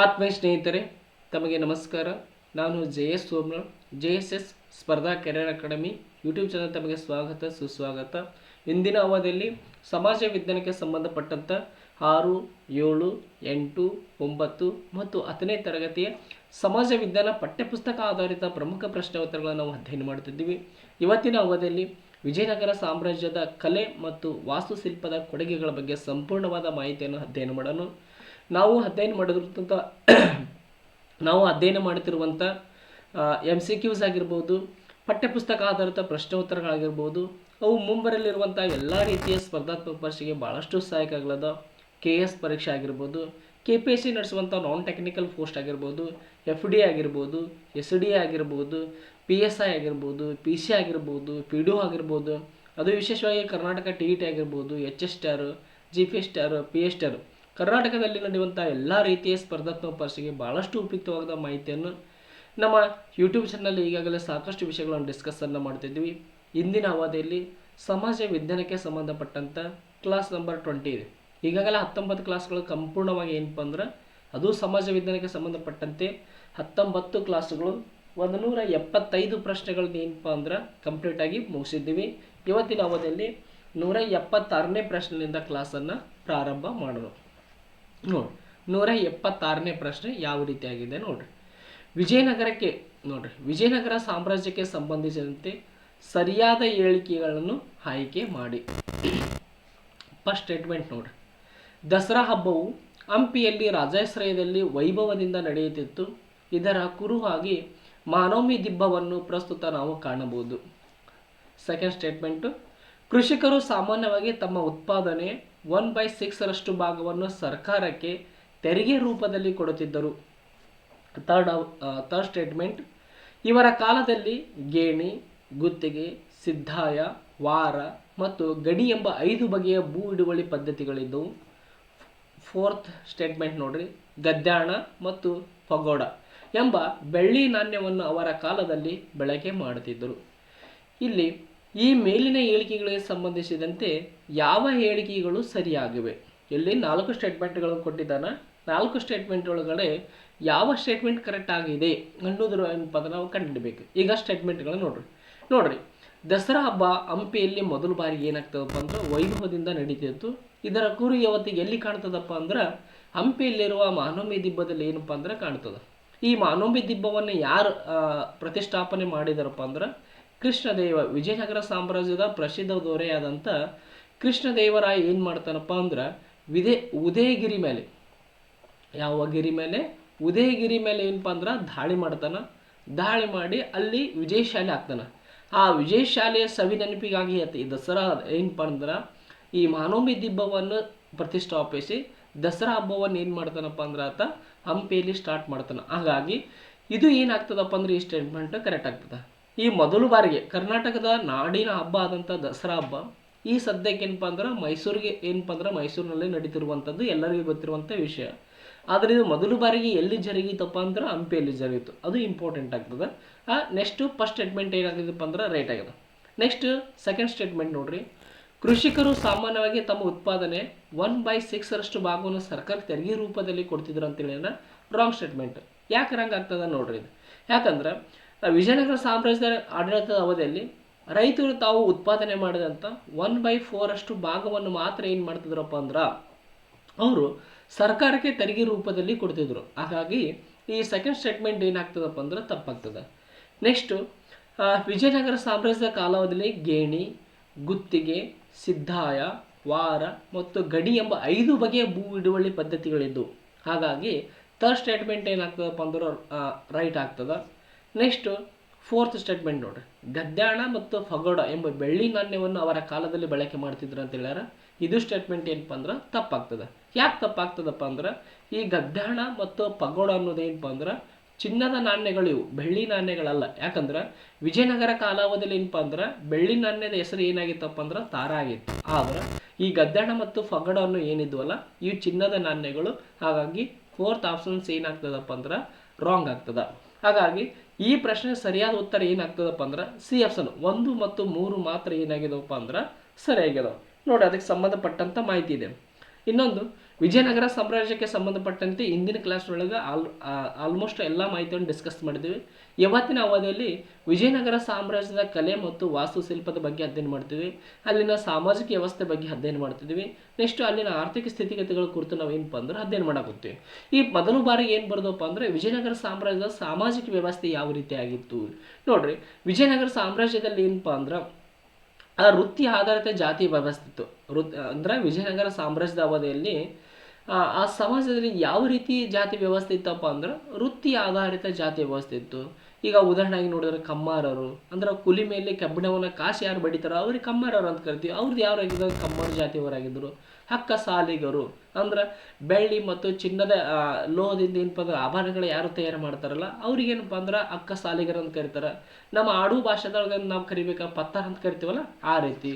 ಆತ್ಮೀಯ ಸ್ನೇಹಿತರೆ, ತಮಗೆ ನಮಸ್ಕಾರ. ನಾನು J S Soma J S S ಸ್ಪರ್ಧಾ ಕೆರಿಯರ್ ಅಕಾಡೆಮಿ ಯೂಟ್ಯೂಬ್ ಚಾನಲ್ ತಮಗೆ ಸ್ವಾಗತ, ಸುಸ್ವಾಗತ. ಇಂದಿನ ಅವಧಿಯಲ್ಲಿ ಸಮಾಜ ವಿಜ್ಞಾನಕ್ಕೆ ಸಂಬಂಧಪಟ್ಟಂಥ ಆರು, ಏಳು, ಎಂಟು, ಒಂಬತ್ತು ಮತ್ತು ಹತ್ತನೇ ತರಗತಿಯ ಸಮಾಜ ವಿಜ್ಞಾನ ಪಠ್ಯಪುಸ್ತಕ ಆಧಾರಿತ ಪ್ರಮುಖ ಪ್ರಶ್ನೆ ಉತ್ತರಗಳನ್ನು ನಾವು ಅಧ್ಯಯನ ಮಾಡುತ್ತಿದ್ದೀವಿ. ಇವತ್ತಿನ ಅವಧಿಯಲ್ಲಿ ವಿಜಯನಗರ ಸಾಮ್ರಾಜ್ಯದ ಕಲೆ ಮತ್ತು ವಾಸ್ತುಶಿಲ್ಪದ ಕೊಡುಗೆಗಳ ಬಗ್ಗೆ ಸಂಪೂರ್ಣವಾದ ಮಾಹಿತಿಯನ್ನು ಅಧ್ಯಯನ ಮಾಡೋಣ. ನಾವು ಅಧ್ಯಯನ ಮಾಡಿರುವಂಥ ನಾವು ಅಧ್ಯಯನ ಮಾಡುತ್ತಿರುವಂಥ ಎಂ ಸಿ ಕ್ಯೂಸ್ ಆಗಿರ್ಬೋದು, ಪಠ್ಯಪುಸ್ತಕ ಆಧಾರಿತ ಪ್ರಶ್ನೋತ್ತರಗಳಾಗಿರ್ಬೋದು, ಅವು ಮುಂಬರಲ್ಲಿರುವಂಥ ಎಲ್ಲ ರೀತಿಯ ಸ್ಪರ್ಧಾತ್ಮಕ ಪರೀಕ್ಷೆಗೆ ಭಾಳಷ್ಟು ಸಹಾಯಕ ಆಗ್ಲದ. ಕೆ ಎಸ್ ಪರೀಕ್ಷೆ ಆಗಿರ್ಬೋದು ಕೆ ಪಿ ಎಸ್ ಸಿ ನಡೆಸುವಂಥ ನಾನ್ ಟೆಕ್ನಿಕಲ್ ಪೋಸ್ಟ್ ಆಗಿರ್ಬೋದು ಎಫ್ ಡಿ ಆಗಿರ್ಬೋದು ಎಸ್ ಡಿ ಆಗಿರ್ಬೋದು ಪಿ ಎಸ್ ಐ ಆಗಿರ್ಬೋದು ಪಿ ಸಿ ಆಗಿರ್ಬೋದು ಪಿ ಡಿ ಆಗಿರ್ಬೋದು, ಅದು ವಿಶೇಷವಾಗಿ ಕರ್ನಾಟಕ ಟಿ ಇ ಟಿ ಆಗಿರ್ಬೋದು H S T R G P S T R P S T R ಕರ್ನಾಟಕದಲ್ಲಿ ನಡೆಯುವಂಥ ಎಲ್ಲ ರೀತಿಯ ಸ್ಪರ್ಧಾತ್ಮಕ ಪರೀಕ್ಷೆಗೆ ಭಾಳಷ್ಟು ಉಪಯುಕ್ತವಾದ ಮಾಹಿತಿಯನ್ನು ನಮ್ಮ ಯೂಟ್ಯೂಬ್ ಚಾನಲ್ ಈಗಾಗಲೇ ಸಾಕಷ್ಟು ವಿಷಯಗಳನ್ನು ಡಿಸ್ಕಸ್ಸನ್ನು ಮಾಡ್ತಿದ್ವಿ. ಇಂದಿನ ಅವಧಿಯಲ್ಲಿ ಸಮಾಜ ವಿಜ್ಞಾನಕ್ಕೆ ಸಂಬಂಧಪಟ್ಟಂಥ ಕ್ಲಾಸ್ ನಂಬರ್ ಟ್ವೆಂಟಿ ಇದೆ. ಈಗಾಗಲೇ ಹತ್ತೊಂಬತ್ತು ಕ್ಲಾಸ್ಗಳು ಸಂಪೂರ್ಣವಾಗಿ ಏನಪ್ಪ ಅಂದ್ರೆ ಅದು ಸಮಾಜ ವಿಜ್ಞಾನಕ್ಕೆ ಸಂಬಂಧಪಟ್ಟಂತೆ ಹತ್ತೊಂಬತ್ತು ಕ್ಲಾಸ್ಗಳು ಒಂದು ನೂರ ಎಪ್ಪತ್ತೈದು ಪ್ರಶ್ನೆಗಳನ್ನ ಏನಪ್ಪ ಅಂದ್ರೆ ಕಂಪ್ಲೀಟಾಗಿ ಮುಗಿಸಿದ್ದೀವಿ. ಇವತ್ತಿನ ಅವಧಿಯಲ್ಲಿ ನೂರ ಎಪ್ಪತ್ತಾರನೇ ಪ್ರಶ್ನೆಯಿಂದ ಕ್ಲಾಸನ್ನು ಪ್ರಾರಂಭ ಮಾಡೋಣ. ನೋಡಿ ನೂರ ಎಪ್ಪತ್ತಾರನೇ ಪ್ರಶ್ನೆ ಯಾವ ರೀತಿಯಾಗಿದೆ ನೋಡ್ರಿ. ವಿಜಯನಗರಕ್ಕೆ, ನೋಡ್ರಿ, ವಿಜಯನಗರ ಸಾಮ್ರಾಜ್ಯಕ್ಕೆ ಸಂಬಂಧಿಸಿದಂತೆ ಸರಿಯಾದ ಹೇಳಿಕೆಗಳನ್ನು ಆಯ್ಕೆ ಮಾಡಿ. ಫಸ್ಟ್ ಸ್ಟೇಟ್ಮೆಂಟ್ ನೋಡ್ರಿ. ದಸರಾ ಹಬ್ಬವು ಹಂಪಿಯಲ್ಲಿ ರಾಜಾಶ್ರಯದಲ್ಲಿ ವೈಭವದಿಂದ ನಡೆಯುತ್ತಿತ್ತು. ಇದರ ಕುರುಹಾಗಿ ಮಾನವಮಿ ದಿಬ್ಬವನ್ನು ಪ್ರಸ್ತುತ ನಾವು ಕಾಣಬಹುದು. ಸೆಕೆಂಡ್ ಸ್ಟೇಟ್ಮೆಂಟು ಕೃಷಿಕರು ಸಾಮಾನ್ಯವಾಗಿ ತಮ್ಮ ಉತ್ಪಾದನೆ ಒನ್ ಬೈ ಸಿಕ್ಸರಷ್ಟು ಭಾಗವನ್ನು ಸರ್ಕಾರಕ್ಕೆ ತೆರಿಗೆ ರೂಪದಲ್ಲಿ ಕೊಡುತ್ತಿದ್ದರು. ಥರ್ಡ್ ಥರ್ಡ್ ಸ್ಟೇಟ್ಮೆಂಟ್ ಇವರ ಕಾಲದಲ್ಲಿ ಗೇಣಿ, ಗುತ್ತಿಗೆ ಸಿದ್ಧಾಯ ವಾರ ಮತ್ತು ಗಡಿ ಎಂಬ ಐದು ಬಗೆಯ ಭೂ ಹಿಡುವಳಿ ಪದ್ಧತಿಗಳಿದ್ದವು ಫೋರ್ತ್ ಸ್ಟೇಟ್ಮೆಂಟ್ ನೋಡ್ರಿ, ಗದ್ಯಾಣ ಮತ್ತು ಪಗೋಡ ಎಂಬ ಬೆಳ್ಳಿ ನಾಣ್ಯವನ್ನು ಅವರ ಕಾಲದಲ್ಲಿ ಬಳಕೆ ಮಾಡುತ್ತಿದ್ದರು. ಇಲ್ಲಿ ಈ ಮೇಲಿನ ಹೇಳಿಕೆಗಳಿಗೆ ಸಂಬಂಧಿಸಿದಂತೆ ಯಾವ ಹೇಳಿಕೆಗಳು ಸರಿಯಾಗಿವೆ? ಇಲ್ಲಿ ನಾಲ್ಕು ಸ್ಟೇಟ್ಮೆಂಟ್ಗಳನ್ನು ಕೊಟ್ಟಿದ್ದಾನೆ? ನಾಲ್ಕು ಸ್ಟೇಟ್ಮೆಂಟ್ ಒಳಗಡೆ ಯಾವ ಸ್ಟೇಟ್ಮೆಂಟ್ ಕರೆಕ್ಟ್ ಆಗಿದೆ ಅನ್ನೋದ್ರ ಏನಪ್ಪ ನಾವು ಕಂಡುಬೇಕು ಈಗ ಸ್ಟೇಟ್ಮೆಂಟ್ಗಳನ್ನ ನೋಡ್ರಿ. ನೋಡ್ರಿ, ದಸರಾ ಹಬ್ಬ ಹಂಪಿಯಲ್ಲಿ ಮೊದಲ ಬಾರಿ ಏನಾಗ್ತದಪ್ಪ ಅಂದ್ರೆ ವೈಭವದಿಂದ ನಡೀತಿತ್ತು. ಇದರ ಕುರಿ ಯಾವತ್ತಿಗೆ ಎಲ್ಲಿ ಕಾಣ್ತದಪ್ಪ ಅಂದ್ರೆ ಹಂಪಿಯಲ್ಲಿರುವ ಮಾನವಮಿ ದಿಬ್ಬದಲ್ಲಿ ಏನಪ್ಪ ಅಂದ್ರೆ ಕಾಣ್ತದೆ. ಈ ಮಾನವಮಿ ದಿಬ್ಬವನ್ನು ಯಾರು ಪ್ರತಿಷ್ಠಾಪನೆ ಮಾಡಿದಾರಪ್ಪ ಅಂದ್ರೆ ಕೃಷ್ಣದೇವ, ವಿಜಯನಗರ ಸಾಮ್ರಾಜ್ಯದ ಪ್ರಸಿದ್ಧ ದೊರೆಯಾದಂಥ ಕೃಷ್ಣದೇವರಾಯ ಏನು ಮಾಡ್ತಾನಪ್ಪ ಅಂದ್ರೆ ವಿದೇ ಉದಯಗಿರಿ ಮೇಲೆ. ಯಾವ ಗಿರಿ ಮೇಲೆ? ಉದಯಗಿರಿ ಮೇಲೆ ಏನಪ್ಪ ಅಂದ್ರೆ ದಾಳಿ ಮಾಡ್ತಾನೆ. ದಾಳಿ ಮಾಡಿ ಅಲ್ಲಿ ವಿಜಯಶಾಲೆ ಆಗ್ತಾನೆ ಆ ವಿಜಯಶಾಲೆಯ ಸವಿ ನೆನಪಿಗಾಗಿ ಆತ ಈ ದಸರಾ ಏನಪ್ಪ ಅಂದ್ರೆ ಈ ಮಾನವಮಿ ದಿಬ್ಬವನ್ನು ಪ್ರತಿಷ್ಠಾಪಿಸಿ ದಸರಾ ಹಬ್ಬವನ್ನು ಏನು ಮಾಡ್ತಾನಪ್ಪ ಅಂದ್ರೆ ಆತ ಹಂಪಿಯಲ್ಲಿ ಸ್ಟಾರ್ಟ್ ಮಾಡ್ತಾನೆ. ಹಾಗಾಗಿ ಇದು ಏನಾಗ್ತದಪ್ಪ ಅಂದ್ರೆ ಈ ಸ್ಟೇಟ್ಮೆಂಟ್ ಕರೆಕ್ಟ್ ಆಗ್ತದೆ. ಈ ಮೊದಲು ಬಾರಿಗೆ ಕರ್ನಾಟಕದ ನಾಡಿನ ಹಬ್ಬ ಆದಂಥ ದಸರಾ ಹಬ್ಬ. ಈ ಸದ್ಯಕ್ಕೆ ಏನಪ್ಪ ಅಂದ್ರೆ ಮೈಸೂರಿಗೆ ಏನಪ್ಪ ಅಂದ್ರೆ ಮೈಸೂರಿನಲ್ಲಿ ನಡೀತಿರುವಂಥದ್ದು ಎಲ್ಲರಿಗೂ ಗೊತ್ತಿರುವಂಥ ವಿಷಯ. ಆದರೆ ಇದು ಮೊದಲು ಬಾರಿಗೆ ಎಲ್ಲಿ ಜರುಗಿತಪ್ಪ ಅಂದ್ರೆ ಹಂಪಿಯಲ್ಲಿ ಜರುಗಿತು. ಅದು ಇಂಪಾರ್ಟೆಂಟ್ ಆಗ್ತದೆ. ಆ ನೆಕ್ಸ್ಟು ಫಸ್ಟ್ ಸ್ಟೇಟ್ಮೆಂಟ್ ಏನಾಗಿದೆಪ್ಪ ಅಂದ್ರೆ ರೈಟ್ ಆಗಿದೆ. ನೆಕ್ಸ್ಟ್ ಸೆಕೆಂಡ್ ಸ್ಟೇಟ್ಮೆಂಟ್ ನೋಡ್ರಿ. ಕೃಷಿಕರು ಸಾಮಾನ್ಯವಾಗಿ ತಮ್ಮ ಉತ್ಪಾದನೆ ಒನ್ ಬೈ ಸಿಕ್ಸರಷ್ಟು ಭಾಗವನ್ನು ಸರ್ಕಾರ ತೆರಿಗೆ ರೂಪದಲ್ಲಿ ಕೊಡ್ತಿದ್ರು ಅಂತೇಳಿ ರಾಂಗ್ ಸ್ಟೇಟ್ಮೆಂಟ್ ಯಾಕೆ ರಂಗ್ ಆಗ್ತದೆ ನೋಡ್ರಿ ಇದು. ಯಾಕಂದ್ರೆ ವಿಜಯನಗರ ಸಾಮ್ರಾಜ್ಯದ ಆಡಳಿತದ ಅವಧಿಯಲ್ಲಿ ರೈತರು ತಾವು ಉತ್ಪಾದನೆ ಮಾಡಿದಂಥ ಒನ್ ಬೈ ಫೋರಷ್ಟು ಭಾಗವನ್ನು ಮಾತ್ರ ಏನು ಮಾಡ್ತಿದ್ರಪ್ಪ ಅಂದ್ರೆ ಅವರು ಸರ್ಕಾರಕ್ಕೆ ತೆರಿಗೆ ರೂಪದಲ್ಲಿ ಕೊಡ್ತಿದ್ರು. ಹಾಗಾಗಿ ಈ ಸೆಕೆಂಡ್ ಸ್ಟೇಟ್ಮೆಂಟ್ ಏನಾಗ್ತದಪ್ಪ ಅಂದ್ರೆ ತಪ್ಪಾಗ್ತದೆ. ನೆಕ್ಸ್ಟು ವಿಜಯನಗರ ಸಾಮ್ರಾಜ್ಯದ ಕಾಲಾವಧಿಯಲ್ಲಿ ಗೇಣಿ, ಗುತ್ತಿಗೆ, ಸಿದ್ಧಾಯ, ವಾರ ಮತ್ತು ಗಡಿ ಎಂಬ ಐದು ಬಗೆಯ ಭೂ ಹಿಡುವಳಿ ಪದ್ಧತಿಗಳಿದ್ದವು ಹಾಗಾಗಿ ಥರ್ಡ್ ಸ್ಟೇಟ್ಮೆಂಟ್ ಏನಾಗ್ತದಪ್ಪ ಅಂದ್ರೆ ರೈಟ್ ಆಗ್ತದೆ. ನೆಕ್ಸ್ಟು ಫೋರ್ತ್ ಸ್ಟೇಟ್ಮೆಂಟ್ ನೋಡ್ರಿ. ಗದ್ದಾಣ ಮತ್ತು ಫಗೋಡ ಎಂಬ ಬೆಳ್ಳಿ ನಾಣ್ಯವನ್ನು ಅವರ ಕಾಲದಲ್ಲಿ ಬಳಕೆ ಮಾಡ್ತಿದ್ರು ಅಂತ ಹೇಳ್ಯಾರ. ಇದು ಸ್ಟೇಟ್ಮೆಂಟ್ ಏನಪ್ಪ ಅಂದ್ರೆ ತಪ್ಪಾಗ್ತದೆ. ಯಾಕೆ ತಪ್ಪಾಗ್ತದಪ್ಪ ಅಂದ್ರೆ, ಈ ಗದ್ದಾಣ ಮತ್ತು ಪಗೋಡ ಅನ್ನೋದು ಏನಪ್ಪ ಅಂದ್ರೆ, ಚಿನ್ನದ ನಾಣ್ಯಗಳು ಇವು, ಬೆಳ್ಳಿ ನಾಣ್ಯಗಳಲ್ಲ. ಯಾಕಂದ್ರೆ, ವಿಜಯನಗರ ಕಾಲಾವಧಿಯಲ್ಲಿ ಏನಪ್ಪ ಅಂದ್ರೆ, ಬೆಳ್ಳಿ ನಾಣ್ಯದ ಹೆಸರು ಏನಾಗಿತ್ತಪ್ಪ ಅಂದ್ರೆ, ತಾರ ಆಗಿತ್ತು. ಆದ್ರೆ, ಈ ಗದ್ದಾಣ ಮತ್ತು ಫಗಡವನ್ನು ಏನಿದ್ವಲ್ಲ ಇವು ಚಿನ್ನದ ನಾಣ್ಯಗಳು, ಹಾಗಾಗಿ ಫೋರ್ತ್ ಆಪ್ಷನ್ಸ್ ಏನಾಗ್ತದಪ್ಪ ಅಂದ್ರೆ ರಾಂಗ್ ಆಗ್ತದ. ಹಾಗಾಗಿ ಈ ಪ್ರಶ್ನೆ ಸರಿಯಾದ ಉತ್ತರ ಏನಾಗ್ತದಪ್ಪ ಅಂದ್ರೆ ಸಿ ಆಪ್ಷನ್ ಒಂದು ಮತ್ತು ಮೂರು ಮಾತ್ರ ಏನಾಗಿದವಪ್ಪ ಅಂದ್ರೆ ಸರಿಯಾಗಿದಾವೆ ನೋಡಿ, ಅದಕ್ಕೆ ಸಂಬಂಧಪಟ್ಟಂತ ಮಾಹಿತಿ ಇದೆ. ಇನ್ನೊಂದು, ವಿಜಯನಗರ ಸಾಮ್ರಾಜ್ಯಕ್ಕೆ ಸಂಬಂಧಪಟ್ಟಂತೆ ಇಂದಿನ ಕ್ಲಾಸ್ ಒಳಗೆ ಆಲ್ ಆಲ್ಮೋಸ್ಟ್ ಎಲ್ಲ ಮಾಹಿತಿಯನ್ನು ಡಿಸ್ಕಸ್ ಮಾಡಿದ್ದೀವಿ ಇವತ್ತಿನ ಅವಧಿಯಲ್ಲಿ ವಿಜಯನಗರ ಸಾಮ್ರಾಜ್ಯದ ಕಲೆ ಮತ್ತು ವಾಸ್ತುಶಿಲ್ಪದ ಬಗ್ಗೆ ಅಧ್ಯಯನ ಮಾಡ್ತೀವಿ ಅಲ್ಲಿನ ಸಾಮಾಜಿಕ ವ್ಯವಸ್ಥೆ ಬಗ್ಗೆ ಅಧ್ಯಯನ ಮಾಡ್ತಿದ್ವಿ. ನೆಕ್ಸ್ಟ್ ಅಲ್ಲಿನ ಆರ್ಥಿಕ ಸ್ಥಿತಿಗತಿಗಳ ಕುರಿತು ನಾವು ಏನಪ್ಪ ಅಂದ್ರೆ ಅಧ್ಯಯನ ಮಾಡಾಕತ್ತೀವಿ. ಈ ಮೊದಲು ಬಾರಿ ಏನು ಬರ್ದಪ್ಪ ಅಂದ್ರೆ ವಿಜಯನಗರ ಸಾಮ್ರಾಜ್ಯದ ಸಾಮಾಜಿಕ ವ್ಯವಸ್ಥೆ ಯಾವ ರೀತಿ ಆಗಿತ್ತು? ನೋಡ್ರಿ, ವಿಜಯನಗರ ಸಾಮ್ರಾಜ್ಯದಲ್ಲಿ ಏನಪ್ಪ ಅಂದ್ರೆ ಆ ವೃತ್ತಿ ಆಧಾರಿತ ಜಾತಿ ವ್ಯವಸ್ಥೆ ಇತ್ತು. ವೃತ್, ಅಂದ್ರೆ ವಿಜಯನಗರ ಸಾಮ್ರಾಜ್ಯದ ಅವಧಿಯಲ್ಲಿ, ಆ ಆ ಸಮಾಜದಲ್ಲಿ ಯಾವ ರೀತಿ ಜಾತಿ ವ್ಯವಸ್ಥೆ ಇತ್ತಪ್ಪ ಅಂದ್ರೆ ವೃತ್ತಿ ಆಧಾರಿತ ಜಾತಿ ವ್ಯವಸ್ಥೆ ಇತ್ತು. ಈಗ ಉದಾಹರಣೆಗೆ ನೋಡಿದ್ರೆ ಕಮ್ಮಾರರು. ಅಂದ್ರೆ ಕುಲಿ ಮೇಲೆ ಕಬ್ಬಿಣವನ್ನು ಕಾಸು ಯಾರು ಬಡಿತಾರೋ ಅವ್ರಿಗೆ ಕಮ್ಮಾರರು ಅಂತ ಕರಿತೀವಿ. ಅವ್ರದ್ದು ಯಾರಾಗಿದ್ದಾರೆ ಕಮ್ಮಾರ ಜಾತಿಯವರಾಗಿದ್ದರು ಹಕ್ಕ ಸಾಲಿಗರು. ಅಂದ್ರೆ ಬೆಳ್ಳಿ ಮತ್ತು ಚಿನ್ನದ ಲೋಹದಿಂದ ಏನಪ್ಪ ಅಂದ್ರೆ ಆಭರಣಗಳು ಯಾರು ತಯಾರು ಮಾಡ್ತಾರಲ್ಲ, ಅವ್ರಿಗೇನಪ್ಪ ಅಂದ್ರೆ ಅಕ್ಕ ಸಾಲಿಗರು ಅಂತ ಕರೀತಾರೆ. ನಮ್ಮ ಆಡು ಭಾಷೆದೊಳಗೆ ನಾವು ಕರಿಬೇಕಾ? ಪತ್ತಾರ್ ಅಂತ ಕರಿತೀವಲ್ಲ, ಆ ರೀತಿ.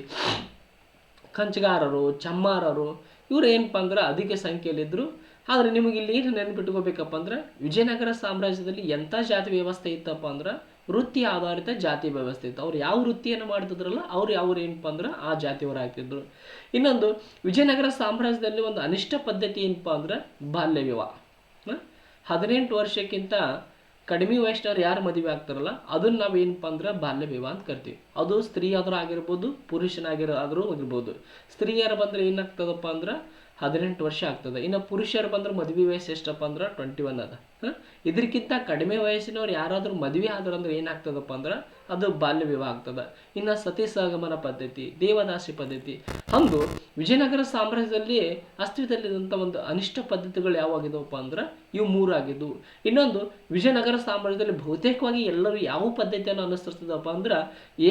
ಕಂಚಗಾರರು, ಚಮ್ಮಾರರು, ಇವ್ರು ಏನಪ್ಪ ಅಂದ್ರೆ ಅಧಿಕ ಸಂಖ್ಯೆಯಲ್ಲಿದ್ದರು ಆದರೆ ನಿಮಗೆ ಇಲ್ಲಿ ಏನು ನೆನ್ಪಿಟ್ಕೋಬೇಕಪ್ಪ ಅಂದ್ರೆ ವಿಜಯನಗರ ಸಾಮ್ರಾಜ್ಯದಲ್ಲಿ ಎಂಥ ಜಾತಿ ವ್ಯವಸ್ಥೆ ಇತ್ತಪ್ಪ ಅಂದ್ರೆ ವೃತ್ತಿ ಆಧಾರಿತ ಜಾತಿ ವ್ಯವಸ್ಥೆ ಇತ್ತು. ಅವ್ರು ಯಾವ ವೃತ್ತಿಯನ್ನು ಮಾಡ್ತಿದ್ರಲ್ಲ ಅವ್ರು ಯಾವ ಏನಪ್ಪ ಅಂದ್ರೆ ಆ ಜಾತಿಯವರು ಆಗ್ತಿದ್ರು. ಇನ್ನೊಂದು, ವಿಜಯನಗರ ಸಾಮ್ರಾಜ್ಯದಲ್ಲಿ ಒಂದು ಅನಿಷ್ಟ ಪದ್ಧತಿ ಏನಪ್ಪ ಅಂದ್ರೆ ಬಾಲ್ಯ ವಿವಾಹ? ಹದಿನೆಂಟು ವರ್ಷಕ್ಕಿಂತ ಕಡಿಮೆ ವಯಸ್ಸಿನವ್ರು ಯಾರು ಮದುವೆ ಆಗ್ತಾರಲ್ಲ, ಅದನ್ನ ನಾವು ಏನಪ್ಪ ಅಂದ್ರೆ ಬಾಲ್ಯ ವಿವಾಹ ಅಂತ ಕರಿತೀವಿ. ಅದು ಸ್ತ್ರೀಯಾದ್ರೂ ಆಗಿರ್ಬೋದು ಪುರುಷನಾಗಿರೋ ಆದರೂ ಆಗಿರ್ಬೋದು. ಸ್ತ್ರೀಯರು ಬಂದ್ರೆ ಏನಾಗ್ತದಪ್ಪ ಅಂದ್ರೆ ಹದಿನೆಂಟು ವರ್ಷ ಆಗ್ತದೆ. ಇನ್ನು ಪುರುಷರು ಬಂದ್ರೆ ಮದುವೆ ವಯಸ್ಸು ಎಷ್ಟಪ್ಪ ಅಂದ್ರೆ ಟ್ವೆಂಟಿ ಒನ್ ಅದ ಇದಕ್ಕಿಂತ ಕಡಿಮೆ ವಯಸ್ಸಿನವ್ರು ಯಾರಾದರೂ ಮದುವೆ ಆದ್ರಂದ್ರೆ ಏನಾಗ್ತದಪ್ಪ ಅಂದ್ರೆ ಅದು ಬಾಲ್ಯ ವಿವಾಹ ಆಗ್ತದೆ ಇನ್ನು ಸತಿ ಸಹಗಮನ ಪದ್ಧತಿ, ದೇವದಾಸಿ ಪದ್ಧತಿ, ಹಂಗು ವಿಜಯನಗರ ಸಾಮ್ರಾಜ್ಯದಲ್ಲಿ ಅಸ್ತಿತ್ವದಲ್ಲಿದ್ದಂಥ ಒಂದು ಅನಿಷ್ಟ ಪದ್ಧತಿಗಳು ಯಾವಾಗಿದವಪ್ಪ ಅಂದ್ರೆ ಇವು ಮೂರಾಗಿದ್ದವು ಇನ್ನೊಂದು, ವಿಜಯನಗರ ಸಾಮ್ರಾಜ್ಯದಲ್ಲಿ ಬಹುತೇಕವಾಗಿ ಎಲ್ಲರೂ ಯಾವ ಪದ್ಧತಿಯನ್ನು ಅನುಸರಿಸಿದಪ್ಪ ಅಂದ್ರೆ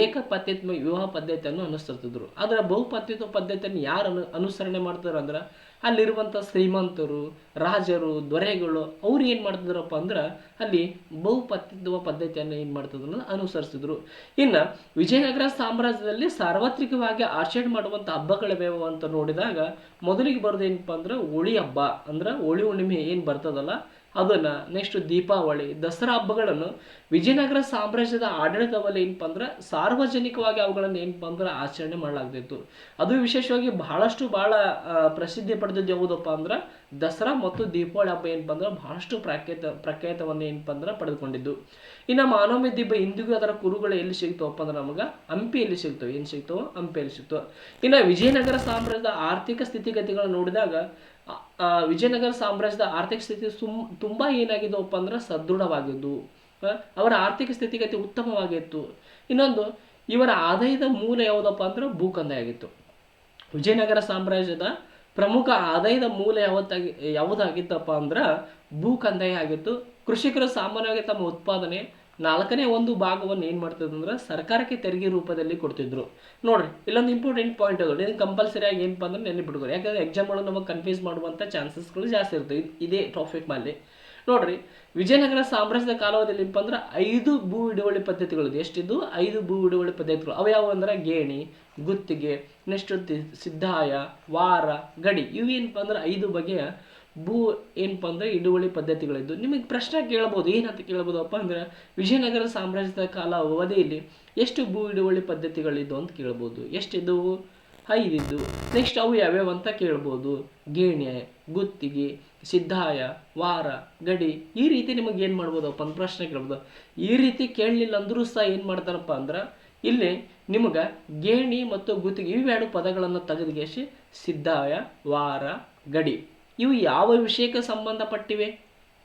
ಏಕ ಪದ್ಧತಿ ವಿವಾಹ ಪದ್ಧತಿಯನ್ನು ಅನುಸರಿಸಿದ್ರು ಆದರೆ ಬಹುಪತ್ನಿತ್ವ ಪದ್ಧತಿಯನ್ನು ಯಾರು ಅನು, ಅನುಸರಣೆ ಮಾಡ್ತಾರೆ ಅಂದ್ರೆ ಅಲ್ಲಿರುವಂಥ ಶ್ರೀಮಂತರು, ರಾಜರು, ದೊರೆಗಳು, ಅವ್ರು ಏನು ಮಾಡ್ತಿದ್ರಪ್ಪ ಅಂದ್ರೆ ಅಲ್ಲಿ ಬಹುಪತ್ವ ಪದ್ಧತಿಯನ್ನು ಏನು ಮಾಡ್ತಿದ್ರು ಅನುಸರಿಸಿದ್ರು. ಇನ್ನು ವಿಜಯನಗರ ಸಾಮ್ರಾಜ್ಯದಲ್ಲಿ ಸಾರ್ವತ್ರಿಕವಾಗಿ ಆಚರಣೆ ಮಾಡುವಂಥ ಹಬ್ಬಗಳಿವೆವು ಅಂತ ನೋಡಿದಾಗ ಮೊದಲಿಗೆ ಬರೋದು ಏನಪ್ಪ ಅಂದ್ರೆ ಹೋಳಿ ಹಬ್ಬ. ಅಂದ್ರೆ ಹೋಳಿ ಹುಣ್ಣಿಮೆ ಏನು ಬರ್ತದಲ್ಲ ಅದನ್ನ ನೆಕ್ಸ್ಟ್ ದೀಪಾವಳಿ ದಸರಾ ಹಬ್ಬಗಳನ್ನು ವಿಜಯನಗರ ಸಾಮ್ರಾಜ್ಯದ ಆಡಳಿತವಲ್ಲ ಏನಪ್ಪ ಅಂದ್ರೆ ಸಾರ್ವಜನಿಕವಾಗಿ ಅವುಗಳನ್ನು ಏನಪ್ಪ ಅಂದ್ರೆ ಆಚರಣೆ ಮಾಡಲಾಗ್ತಿತ್ತು. ಅದು ವಿಶೇಷವಾಗಿ ಬಹಳಷ್ಟು ಬಹಳ ಆ, ಪ್ರಸಿದ್ಧಿ ಪಡೆದಿದ್ದು ಯಾವುದಪ್ಪ ಅಂದ್ರೆ ದಸರಾ ಮತ್ತು ದೀಪಾವಳಿ ಹಬ್ಬ ಏನಪ್ಪ ಅಂದ್ರೆ ಬಹಳಷ್ಟು ಪ್ರಖ್ಯಾತ ಪ್ರಖ್ಯಾತವನ್ನು ಏನಪ್ಪ ಅಂದ್ರೆ ಪಡೆದುಕೊಂಡಿದ್ದು. ಇನ್ನು ಮಾನವಮಿ ದೀಪ ಇಂದಿಗೂ ಅದರ ಕುರುಗಳು ಎಲ್ಲಿ ಸಿಗ್ತಾವಪ್ಪ ಅಂದ್ರೆ ನಮಗೆ ಹಂಪಿಯಲ್ಲಿ ಸಿಗ್ತವೆ. ಏನು ಸಿಗ್ತವೋ ಹಂಪಿಯಲ್ಲಿ ಸಿಗ್ತವೆ. ಇನ್ನು ವಿಜಯನಗರ ಸಾಮ್ರಾಜ್ಯದ ಆರ್ಥಿಕ ಸ್ಥಿತಿಗತಿಗಳನ್ನು ನೋಡಿದಾಗ ವಿಜಯನಗರ ಸಾಮ್ರಾಜ್ಯದ ಆರ್ಥಿಕ ಸ್ಥಿತಿ ಸುಮ್, ತುಂಬ ಏನಾಗಿದ್ದವಪ್ಪ ಅಂದ್ರೆ ಸದೃಢವಾಗಿದ್ದು ಅವರ ಆರ್ಥಿಕ ಸ್ಥಿತಿಗತಿ ಉತ್ತಮವಾಗಿತ್ತು. ಇನ್ನೊಂದು, ಇವರ ಆದಾಯದ ಮೂಲ ಯಾವುದಪ್ಪ ಅಂದ್ರೆ ಭೂಕಂದಾಯ ಆಗಿತ್ತು. ವಿಜಯನಗರ ಸಾಮ್ರಾಜ್ಯದ ಪ್ರಮುಖ ಆದಾಯದ ಮೂಲ ಯಾವತ್ತಾಗಿ, ಯಾವುದಾಗಿತ್ತಪ್ಪ ಅಂದ್ರೆ ಭೂಕಂದಾಯ ಆಗಿತ್ತು. ಕೃಷಿಕರು ಸಾಮಾನ್ಯವಾಗಿ ತಮ್ಮ ಉತ್ಪಾದನೆ ನಾಲ್ಕನೇ ಒಂದು ಭಾಗವನ್ನು ಏನು ಮಾಡ್ತಿದ್ರು ಅಂದ್ರೆ ಸರ್ಕಾರಕ್ಕೆ ತೆರಿಗೆ ರೂಪದಲ್ಲಿ ಕೊಡ್ತಿದ್ರು. ನೋಡ್ರಿ, ಇಲ್ಲೊಂದು ಇಂಪಾರ್ಟೆಂಟ್ ಪಾಯಿಂಟ್ ಅದು. ಇದು ಕಂಪಲ್ಸರಿಯಾಗಿ ಏನಪ್ಪ ಅಂದ್ರೆ ನೆನಪಿಟ್ಕೊರಿ ಯಾಕಂದ್ರೆ ಎಕ್ಸಾಮ್ಗಳು ನಮಗೆ ಕನ್ಫ್ಯೂಸ್ ಮಾಡುವಂಥ ಚಾನ್ಸಸ್ಗಳು ಜಾಸ್ತಿ ಇರ್ತವೆ ಇದ್- ಟಾಪಿಕ್ ಮೇಲೆ ನೋಡ್ರಿ, ವಿಜಯನಗರ ಸಾಮ್ರಾಜ್ಯದ ಕಾಲಾವಧಿಯಲ್ಲಿ ಅಂದ್ರೆ ಐದು ಭೂ ಹಿಡುವಳಿ ಪದ್ಧತಿಗಳು ಎಷ್ಟಿದ್ದು? ಐದು ಭೂ ಹಿಡುವಳಿ ಪದ್ಧತಿಗಳು. ಅವು ಯಾವುವು ಅಂದ್ರೆ ಗೇಣಿ, ಗುತ್ತಿಗೆ ನೆಕ್ಸ್ಟ್ ಸಿದ್ಧಾಯ, ವಾರ, ಗಡಿ. ಇವು ಏನಪ್ಪ ಅಂದ್ರೆ ಐದು ಬಗೆಯ ಭೂ ಏನಪ್ಪ ಅಂದರೆ ಹಿಡುವಳಿ ಪದ್ಧತಿಗಳಿದ್ದು. ನಿಮಗೆ ಪ್ರಶ್ನೆ ಕೇಳ್ಬೋದು ಏನಂತ ಕೇಳ್ಬೋದಪ್ಪ ಅಂದ್ರೆ, ವಿಜಯನಗರ ಸಾಮ್ರಾಜ್ಯದ ಕಾಲ ಅವಧಿಯಲ್ಲಿ ಎಷ್ಟು ಭೂ ಹಿಡುವಳಿ ಪದ್ಧತಿಗಳಿದ್ದು ಅಂತ ಕೇಳ್ಬೋದು ಎಷ್ಟಿದ್ದವು ಐದಿದ್ದು. ನೆಕ್ಸ್ಟ್ ಅವು ಯಾವ್ಯಾವ ಅಂತ ಕೇಳ್ಬೋದು ಗೇಣೆ ಗುತ್ತಿಗೆ, ಸಿದ್ಧಾಯ, ವಾರ, ಗಡಿ. ಈ ರೀತಿ ನಿಮಗೆ ಏನು ಮಾಡ್ಬೋದಪ್ಪ ಅಂತ ಪ್ರಶ್ನೆ ಕೇಳ್ಬೋದು ಈ ರೀತಿ ಕೇಳಲಿಲ್ಲ ಅಂದರೂ ಸಹ ಏನು ಮಾಡ್ತಾರಪ್ಪ ಅಂದ್ರೆ, ಇಲ್ಲಿ ನಿಮಗೆ ಗೇಣಿ ಮತ್ತು ಗುತ್ತಿಗೆ ಇವೆರಡು ಪದಗಳನ್ನು ತೆಗೆದುಗೆಸಿ ಸಿದ್ಧಾಯ ವಾರ ಗಡಿ ಇವು ಯಾವ ವಿಷಯಕ್ಕೆ ಸಂಬಂಧಪಟ್ಟಿವೆ?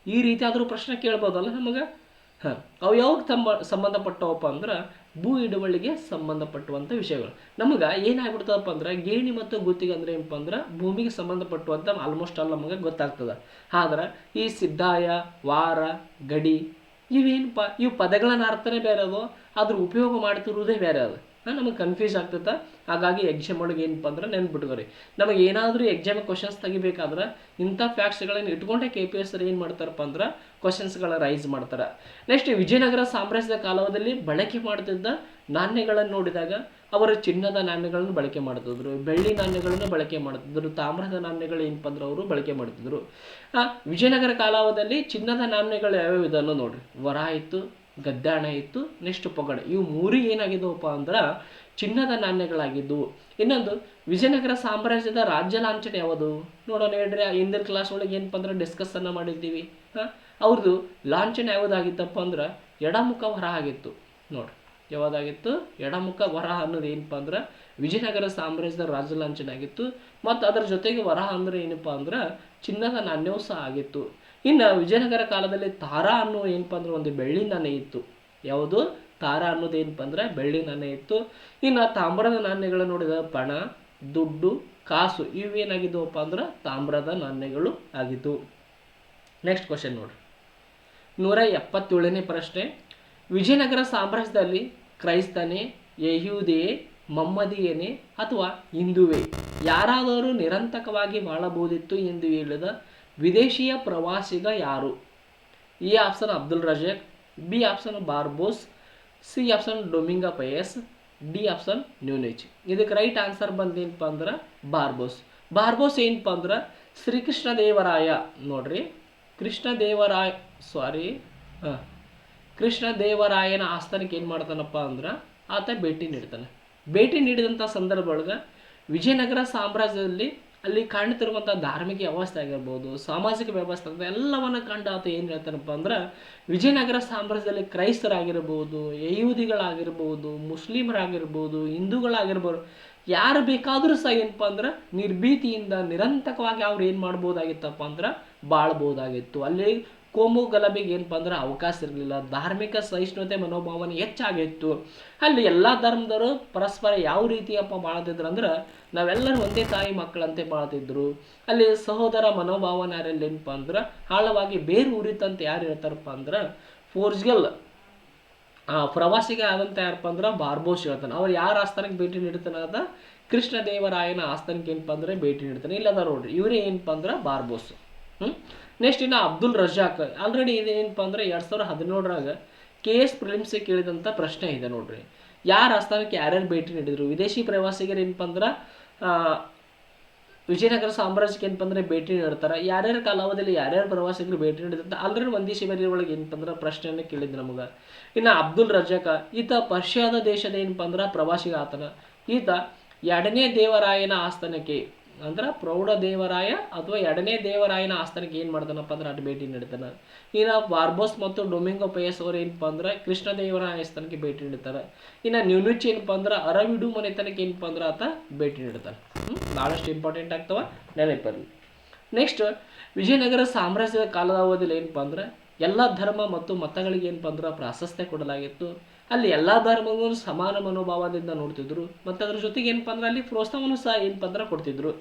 ಈ ರೀತಿ ಆದರೂ ಪ್ರಶ್ನೆ ಕೇಳ್ಬೋದಲ್ಲ ನಮಗೆ? ಹಾಂ, ಅವು ಯಾವಾಗ ಸಂಬ, ಸಂಬಂಧಪಟ್ಟವಪ್ಪ ಅಂದ್ರೆ ಭೂ ಹಿಡುವಳಿಗೆ ಸಂಬಂಧಪಟ್ಟುವಂಥ ವಿಷಯಗಳು. ನಮಗೆ ಏನಾಗ್ಬಿಡ್ತದಪ್ಪ ಅಂದ್ರೆ ಗೇಣಿ ಮತ್ತು ಗುತ್ತಿಗೆ ಅಂದ್ರೆ ಏನಪ್ಪ ಅಂದ್ರೆ ಭೂಮಿಗೆ ಸಂಬಂಧಪಟ್ಟುವಂಥ ಆಲ್ಮೋಸ್ಟ್ ಆಲ್ ನಮಗೆ ಗೊತ್ತಾಗ್ತದೆ. ಆದ್ರೆ ಈ ಸಿದ್ಧಾಯ ವಾರ, ಗಡಿ ಇವೇನಪ್ಪ? ಇವು ಪದಗಳನ್ನ ಅರ್ಥನೇ ಬೇರೆ ಅದು. ಅದ್ರ ಉಪಯೋಗ ಮಾಡ್ತಿರುವುದೇ ಬೇರೆ ಅದು. ನಮಗೆ ಕನ್ಫ್ಯೂಸ್ ಆಗ್ತೈತೆ ಹಾಗಾಗಿ ಎಕ್ಸಾಮ್ ಒಳಗೆ ಏನಪ್ಪ ಅಂದ್ರೆ ನೆನ್ಪಿಟ್ಕೊರಿ. ನಮಗೆ ಏನಾದರೂ ಎಕ್ಸಾಮ್ ಕ್ವಶನ್ಸ್ ತೆಗಿಬೇಕಾದ್ರೆ ಇಂಥ ಫ್ಯಾಕ್ಟ್ಸ್ಗಳನ್ನು ಇಟ್ಕೊಂಡೆ ಕೆ ಪಿ ಎಸ್ ಏನು ಮಾಡ್ತಾರಪ್ಪ ಅಂದ್ರೆ ಕ್ವಶನ್ಸ್ಗಳ ರೈಸ್ ಮಾಡ್ತಾರೆ. ನೆಕ್ಸ್ಟ್ ವಿಜಯನಗರ ಸಾಮ್ರಾಜ್ಯದ ಕಾಲದಲ್ಲಿ ಬಳಕೆ ಮಾಡ್ತಿದ್ದ ನಾಣ್ಯಗಳನ್ನು ನೋಡಿದಾಗ ಅವರು ಚಿನ್ನದ ನಾಣ್ಯಗಳನ್ನು ಬಳಕೆ ಮಾಡ್ತಿದ್ರು, ಬೆಳ್ಳಿ ನಾಣ್ಯಗಳನ್ನು ಬಳಕೆ ಮಾಡ್ತಿದ್ರು, ತಾಮ್ರದ ನಾಣ್ಯಗಳು ಏನಪ್ಪ ಅಂದ್ರೆ ಅವರು ಬಳಕೆ ಮಾಡ್ತಿದ್ರು. ವಿಜಯನಗರ ಕಾಲಾವಧಿಯಲ್ಲಿ ಚಿನ್ನದ ನಾಣ್ಯಗಳು ಯಾವ್ಯಾವ ಇದನ್ನು ನೋಡ್ರಿ. ವರ ಇತ್ತು ಗದ್ದಾಣ ಇತ್ತು, ನೆಕ್ಸ್ಟ್ ಪೊಗಡ. ಇವು ಮೂರು ಏನಾಗಿದ್ದವಪ್ಪ ಅಂದ್ರೆ ಚಿನ್ನದ ನಾಣ್ಯಗಳಾಗಿದ್ದವು. ಇನ್ನೊಂದು, ವಿಜಯನಗರ ಸಾಮ್ರಾಜ್ಯದ ರಾಜ್ಯ ಲಾಂಛನ ಯಾವುದು? ನೋಡೋಣ ಹೇಳ್ರಿ ಹಿಂದಿನ ಕ್ಲಾಸ್ ಒಳಗೆ ಏನಪ್ಪ ಅಂದ್ರೆ ಡಿಸ್ಕಸನ್ನು ಮಾಡಿದ್ದೀವಿ ಹಾಂ? ಅವ್ರದ್ದು ಲಾಂಛನ ಯಾವುದಾಗಿತ್ತಪ್ಪ ಅಂದ್ರೆ ಎಡಮುಖ ವರಹ ಆಗಿತ್ತು. ನೋಡ್ರಿ, ಯಾವುದಾಗಿತ್ತು? ಎಡಮುಖ ವರಹ ಅನ್ನೋದು ಏನಪ್ಪ ಅಂದ್ರೆ ವಿಜಯನಗರ ಸಾಮ್ರಾಜ್ಯದ ರಾಜ್ಯ ಲಾಂಛನ ಆಗಿತ್ತು. ಮತ್ತು ಅದರ ಜೊತೆಗೆ ವರಹ ಅಂದ್ರೆ ಏನಪ್ಪ ಅಂದ್ರೆ ಚಿನ್ನದ ನಾಣ್ಯವೂ ಸಹ ಆಗಿತ್ತು. ಇನ್ನು ವಿಜಯನಗರ ಕಾಲದಲ್ಲಿ ತಾರಾ ಅನ್ನೋ ಏನಪ್ಪ ಅಂದ್ರೆ ಒಂದು ಬೆಳ್ಳಿ ನಾಣ್ಯ ಇತ್ತು. ಯಾವುದು? ತಾರಾ ಅನ್ನೋದು ಏನಪ್ಪ ಅಂದ್ರೆ ಬೆಳ್ಳಿ ನಾಣ್ಯ ಇತ್ತು. ಇನ್ನು ತಾಮ್ರದ ನಾಣ್ಯಗಳು ನೋಡಿದ ಪಣ, ದುಡ್ಡು, ಕಾಸು ಇವೇನಾಗಿದ್ದವಪ್ಪ ಅಂದ್ರೆ ತಾಮ್ರದ ನಾಣ್ಯಗಳು ಆಗಿತ್ತು ನೆಕ್ಸ್ಟ್ ಕ್ವಶನ್ ನೋಡ್ರಿ. ನೂರ ಎಪ್ಪತ್ತೇಳನೇ ಪ್ರಶ್ನೆ. ವಿಜಯನಗರ ಸಾಮ್ರಾಜ್ಯದಲ್ಲಿ ಕ್ರೈಸ್ತನೇ ಯಹೂದಿಯೇ ಮಮ್ಮದಿಯೇನೆ ಅಥವಾ ಹಿಂದುವೇ? ಯಾರಾದರೂ ನಿರಂತಕವಾಗಿ ಬಾಳಬಹುದಿತ್ತು ಎಂದು ಹೇಳಿದ ವಿದೇಶಿಯ ಪ್ರವಾಸಿಗ ಯಾರು? A option Abdul Razak, B option Barbosa, C option Domingo Paes, D option Nuniz ಇದಕ್ಕೆ ರೈಟ್ ಆನ್ಸರ್ ಬಂದೇನಪ್ಪ ಅಂದ್ರೆ ಬಾರ್ಬೋಸ್. ಬಾರ್ಬೋಸ್ ಏನಪ್ಪ ಅಂದ್ರೆ ಶ್ರೀಕೃಷ್ಣ ದೇವರಾಯ. ನೋಡ್ರಿ, ಕೃಷ್ಣ ದೇವರಾಯ ಸಾರಿ ಹಾಂ, ಕೃಷ್ಣ ದೇವರಾಯನ ಆಸ್ಥಾನಕ್ಕೆ ಏನು ಮಾಡ್ತಾನಪ್ಪ ಅಂದ್ರೆ ಆತ ಭೇಟಿ ನೀಡ್ತಾನೆ. ಭೇಟಿ ನೀಡಿದಂಥ ಸಂದರ್ಭ ಒಳಗೆ ವಿಜಯನಗರ ಸಾಮ್ರಾಜ್ಯದಲ್ಲಿ ಅಲ್ಲಿ ಕಾಣ್ತಿರುವಂಥ ಧಾರ್ಮಿಕ ವ್ಯವಸ್ಥೆ ಆಗಿರ್ಬೋದು, ಸಾಮಾಜಿಕ ವ್ಯವಸ್ಥೆ ಅಂತ ಎಲ್ಲವನ್ನ ಕಂಡ ಆತ ಏನು ಹೇಳ್ತಾನಪ್ಪ ಅಂದ್ರೆ ವಿಜಯನಗರ ಸಾಮ್ರಾಜ್ಯದಲ್ಲಿ ಕ್ರೈಸ್ತರಾಗಿರ್ಬೋದು, ಯಹೂದಿಗಳಾಗಿರ್ಬೋದು, ಮುಸ್ಲಿಮರಾಗಿರ್ಬೋದು, ಹಿಂದೂಗಳಾಗಿರ್ಬೋದು, ಯಾರು ಬೇಕಾದರೂ ಸಹ ಏನಪ್ಪ ಅಂದ್ರೆ ನಿರ್ಭೀತಿಯಿಂದ ನಿರಂತರವಾಗಿ ಅವ್ರು ಏನು ಮಾಡ್ಬೋದಾಗಿತ್ತಪ್ಪ ಅಂದ್ರೆ ಬಾಳ್ಬೋದಾಗಿತ್ತು. ಅಲ್ಲಿ ಕೋಮು ಗಲಭೆಗೆ ಏನಪ್ಪ ಅಂದ್ರೆ ಅವಕಾಶ ಇರಲಿಲ್ಲ. ಧಾರ್ಮಿಕ ಸಹಿಷ್ಣುತೆ ಮನೋಭಾವನೆ ಹೆಚ್ಚಾಗಿತ್ತು. ಅಲ್ಲಿ ಎಲ್ಲ ಧರ್ಮದವರು ಪರಸ್ಪರ ಯಾವ ರೀತಿಯಪ್ಪ ಮಾಡ್ತಿದ್ರು ಅಂದ್ರೆ ನಾವೆಲ್ಲರೂ ಒಂದೇ ತಾಯಿ ಮಕ್ಕಳಂತೆ ಬಾಳ್ತಿದ್ರು. ಅಲ್ಲಿ ಸಹೋದರ ಮನೋಭಾವನೆ ಯಾರಲ್ಲಿ ಏನಪ್ಪ ಅಂದ್ರೆ ಆಳವಾಗಿ ಬೇರು ಉರಿತಂತ ಯಾರು ಹೇಳ್ತಾರಪ್ಪ ಅಂದ್ರೆ ಪೋರ್ಚುಗಲ್ ಆ ಪ್ರವಾಸಿಗೆ ಆದಂತ ಯಾರಪ್ಪ ಅಂದ್ರೆ ಬಾರ್ಬೋಸ್ ಹೇಳ್ತಾನೆ. ಅವ್ರು ಯಾರ ಆಸ್ಥಾನಕ್ಕೆ ಭೇಟಿ ನೀಡ್ತಾನೆ ಅದ ಕೃಷ್ಣದೇವರಾಯನ ಆಸ್ಥಾನಕ್ಕೆ ಏನಪ್ಪ ಅಂದ್ರೆ ಭೇಟಿ ನೀಡ್ತಾನೆ. ಇಲ್ಲದ ನೋಡ್ರಿ, ಇವರೇ ಏನಪ್ಪ ಅಂದ್ರೆ ಬಾರ್ಬೋಸ್. ಹ್ಞೂ ನೆಕ್ಸ್ಟ್ ಇನ್ನು ಅಬ್ದುಲ್ ರಜಾಕ್ ಆಲ್ರೆಡಿ ಇದೇನಪ್ಪ ಅಂದರೆ ಎರಡು ಸಾವಿರದ ಹದಿನೇಳರಾಗ ಕೆ ಎಸ್ ಪ್ರಿಲಿಮ್ಸಿಗೆ ಕೇಳಿದಂಥ ಪ್ರಶ್ನೆ ಇದೆ ನೋಡ್ರಿ. ಯಾರ ಆಸ್ಥಾನಕ್ಕೆ ಯಾರ್ಯಾರು ಭೇಟಿ ನೀಡಿದರು? ವಿದೇಶಿ ಪ್ರವಾಸಿಗರು ಏನಪ್ಪ ಅಂದ್ರೆ ವಿಜಯನಗರ ಸಾಮ್ರಾಜ್ಯಕ್ಕೆ ಏನಪ್ಪ ಅಂದರೆ ಭೇಟಿ ನೀಡ್ತಾರೆ. ಯಾರ್ಯಾರ ಕಾಲಾವಧಿಯಲ್ಲಿ ಯಾರ್ಯಾರು ಪ್ರವಾಸಿಗರು ಭೇಟಿ ನೀಡಿದಂತ ಆಲ್ರೆಡಿ ಒಂದು ಶಿಬಿರ ಒಳಗೆ ಏನಪ್ಪ ಅಂದ್ರೆ ಪ್ರಶ್ನೆಯನ್ನು ಕೇಳಿದ್ರು ನಮಗೆ. ಇನ್ನು ಅಬ್ದುಲ್ ರಜಾಕ ಈತ ಪರ್ಷಿಯಾದ ದೇಶದ ಏನಪ್ಪ ಅಂದ್ರೆ ಪ್ರವಾಸಿಗ ಆತನ. ಈತ ಎರಡನೇ ದೇವರಾಯನ ಆಸ್ಥಾನಕ್ಕೆ ಅಂದ್ರೆ ಪ್ರೌಢ ದೇವರಾಯ ಅಥವಾ ಎರಡನೇ ದೇವರಾಯನ ಆಸ್ಥಾನಕ್ಕೆ ಏನು ಮಾಡ್ತಾನಪ್ಪ ಅಂದ್ರೆ ಅದು ಭೇಟಿ ನೀಡ್ತಾನೆ. ಇನ್ನು ಬಾರ್ಬೋಸ್ ಮತ್ತು ಡೊಮಿಂಗೋ ಪಯಸ್ ಅವರು ಏನಪ್ಪ ಅಂದ್ರೆ ಕೃಷ್ಣ ದೇವರಾಯ ಆಸ್ಥಾನಕ್ಕೆ ಭೇಟಿ ನೀಡ್ತಾರೆ. ಇನ್ನು ನ್ಯೂನುಚ್ ಏನಪ್ಪ ಅಂದ್ರೆ ಅರವಿಡು ಮನೆತನಕ್ಕೆ ಏನಪ್ಪ ಅಂದ್ರೆ ಆತ ಭೇಟಿ ಬಹಳಷ್ಟು ಭಾಳಷ್ಟು ಇಂಪಾರ್ಟೆಂಟ್ ಆಗ್ತವ ನೆನಪಲ್ಲಿ. ನೆಕ್ಸ್ಟ್ ವಿಜಯನಗರ ಸಾಮ್ರಾಜ್ಯದ ಕಾಲದ ಅವಧಿಯಲ್ಲಿ ಏನಪ್ಪ ಅಂದ್ರೆ ಎಲ್ಲ ಧರ್ಮ ಮತ್ತು ಮತಗಳಿಗೆ ಏನಪ್ಪ ಅಂದ್ರೆ ಪ್ರಾಶಸ್ತ್ಯ ಕೊಡಲಾಗಿತ್ತು. ಅಲ್ಲಿ ಎಲ್ಲ ಧರ್ಮಗಳು ಸಮಾನ ಮನೋಭಾವದಿಂದ ನೋಡ್ತಿದ್ರು. ಮತ್ತು ಅದ್ರ ಜೊತೆಗೆ ಏನಪ್ಪ ಅಂದ್ರೆ ಅಲ್ಲಿ ಪ್ರೋತ್ಸಾಹವನ್ನು ಸಹ ಏನಪ್ಪ ಅಂದ್ರೆ ಕೊಡ್ತಿದ್ರು.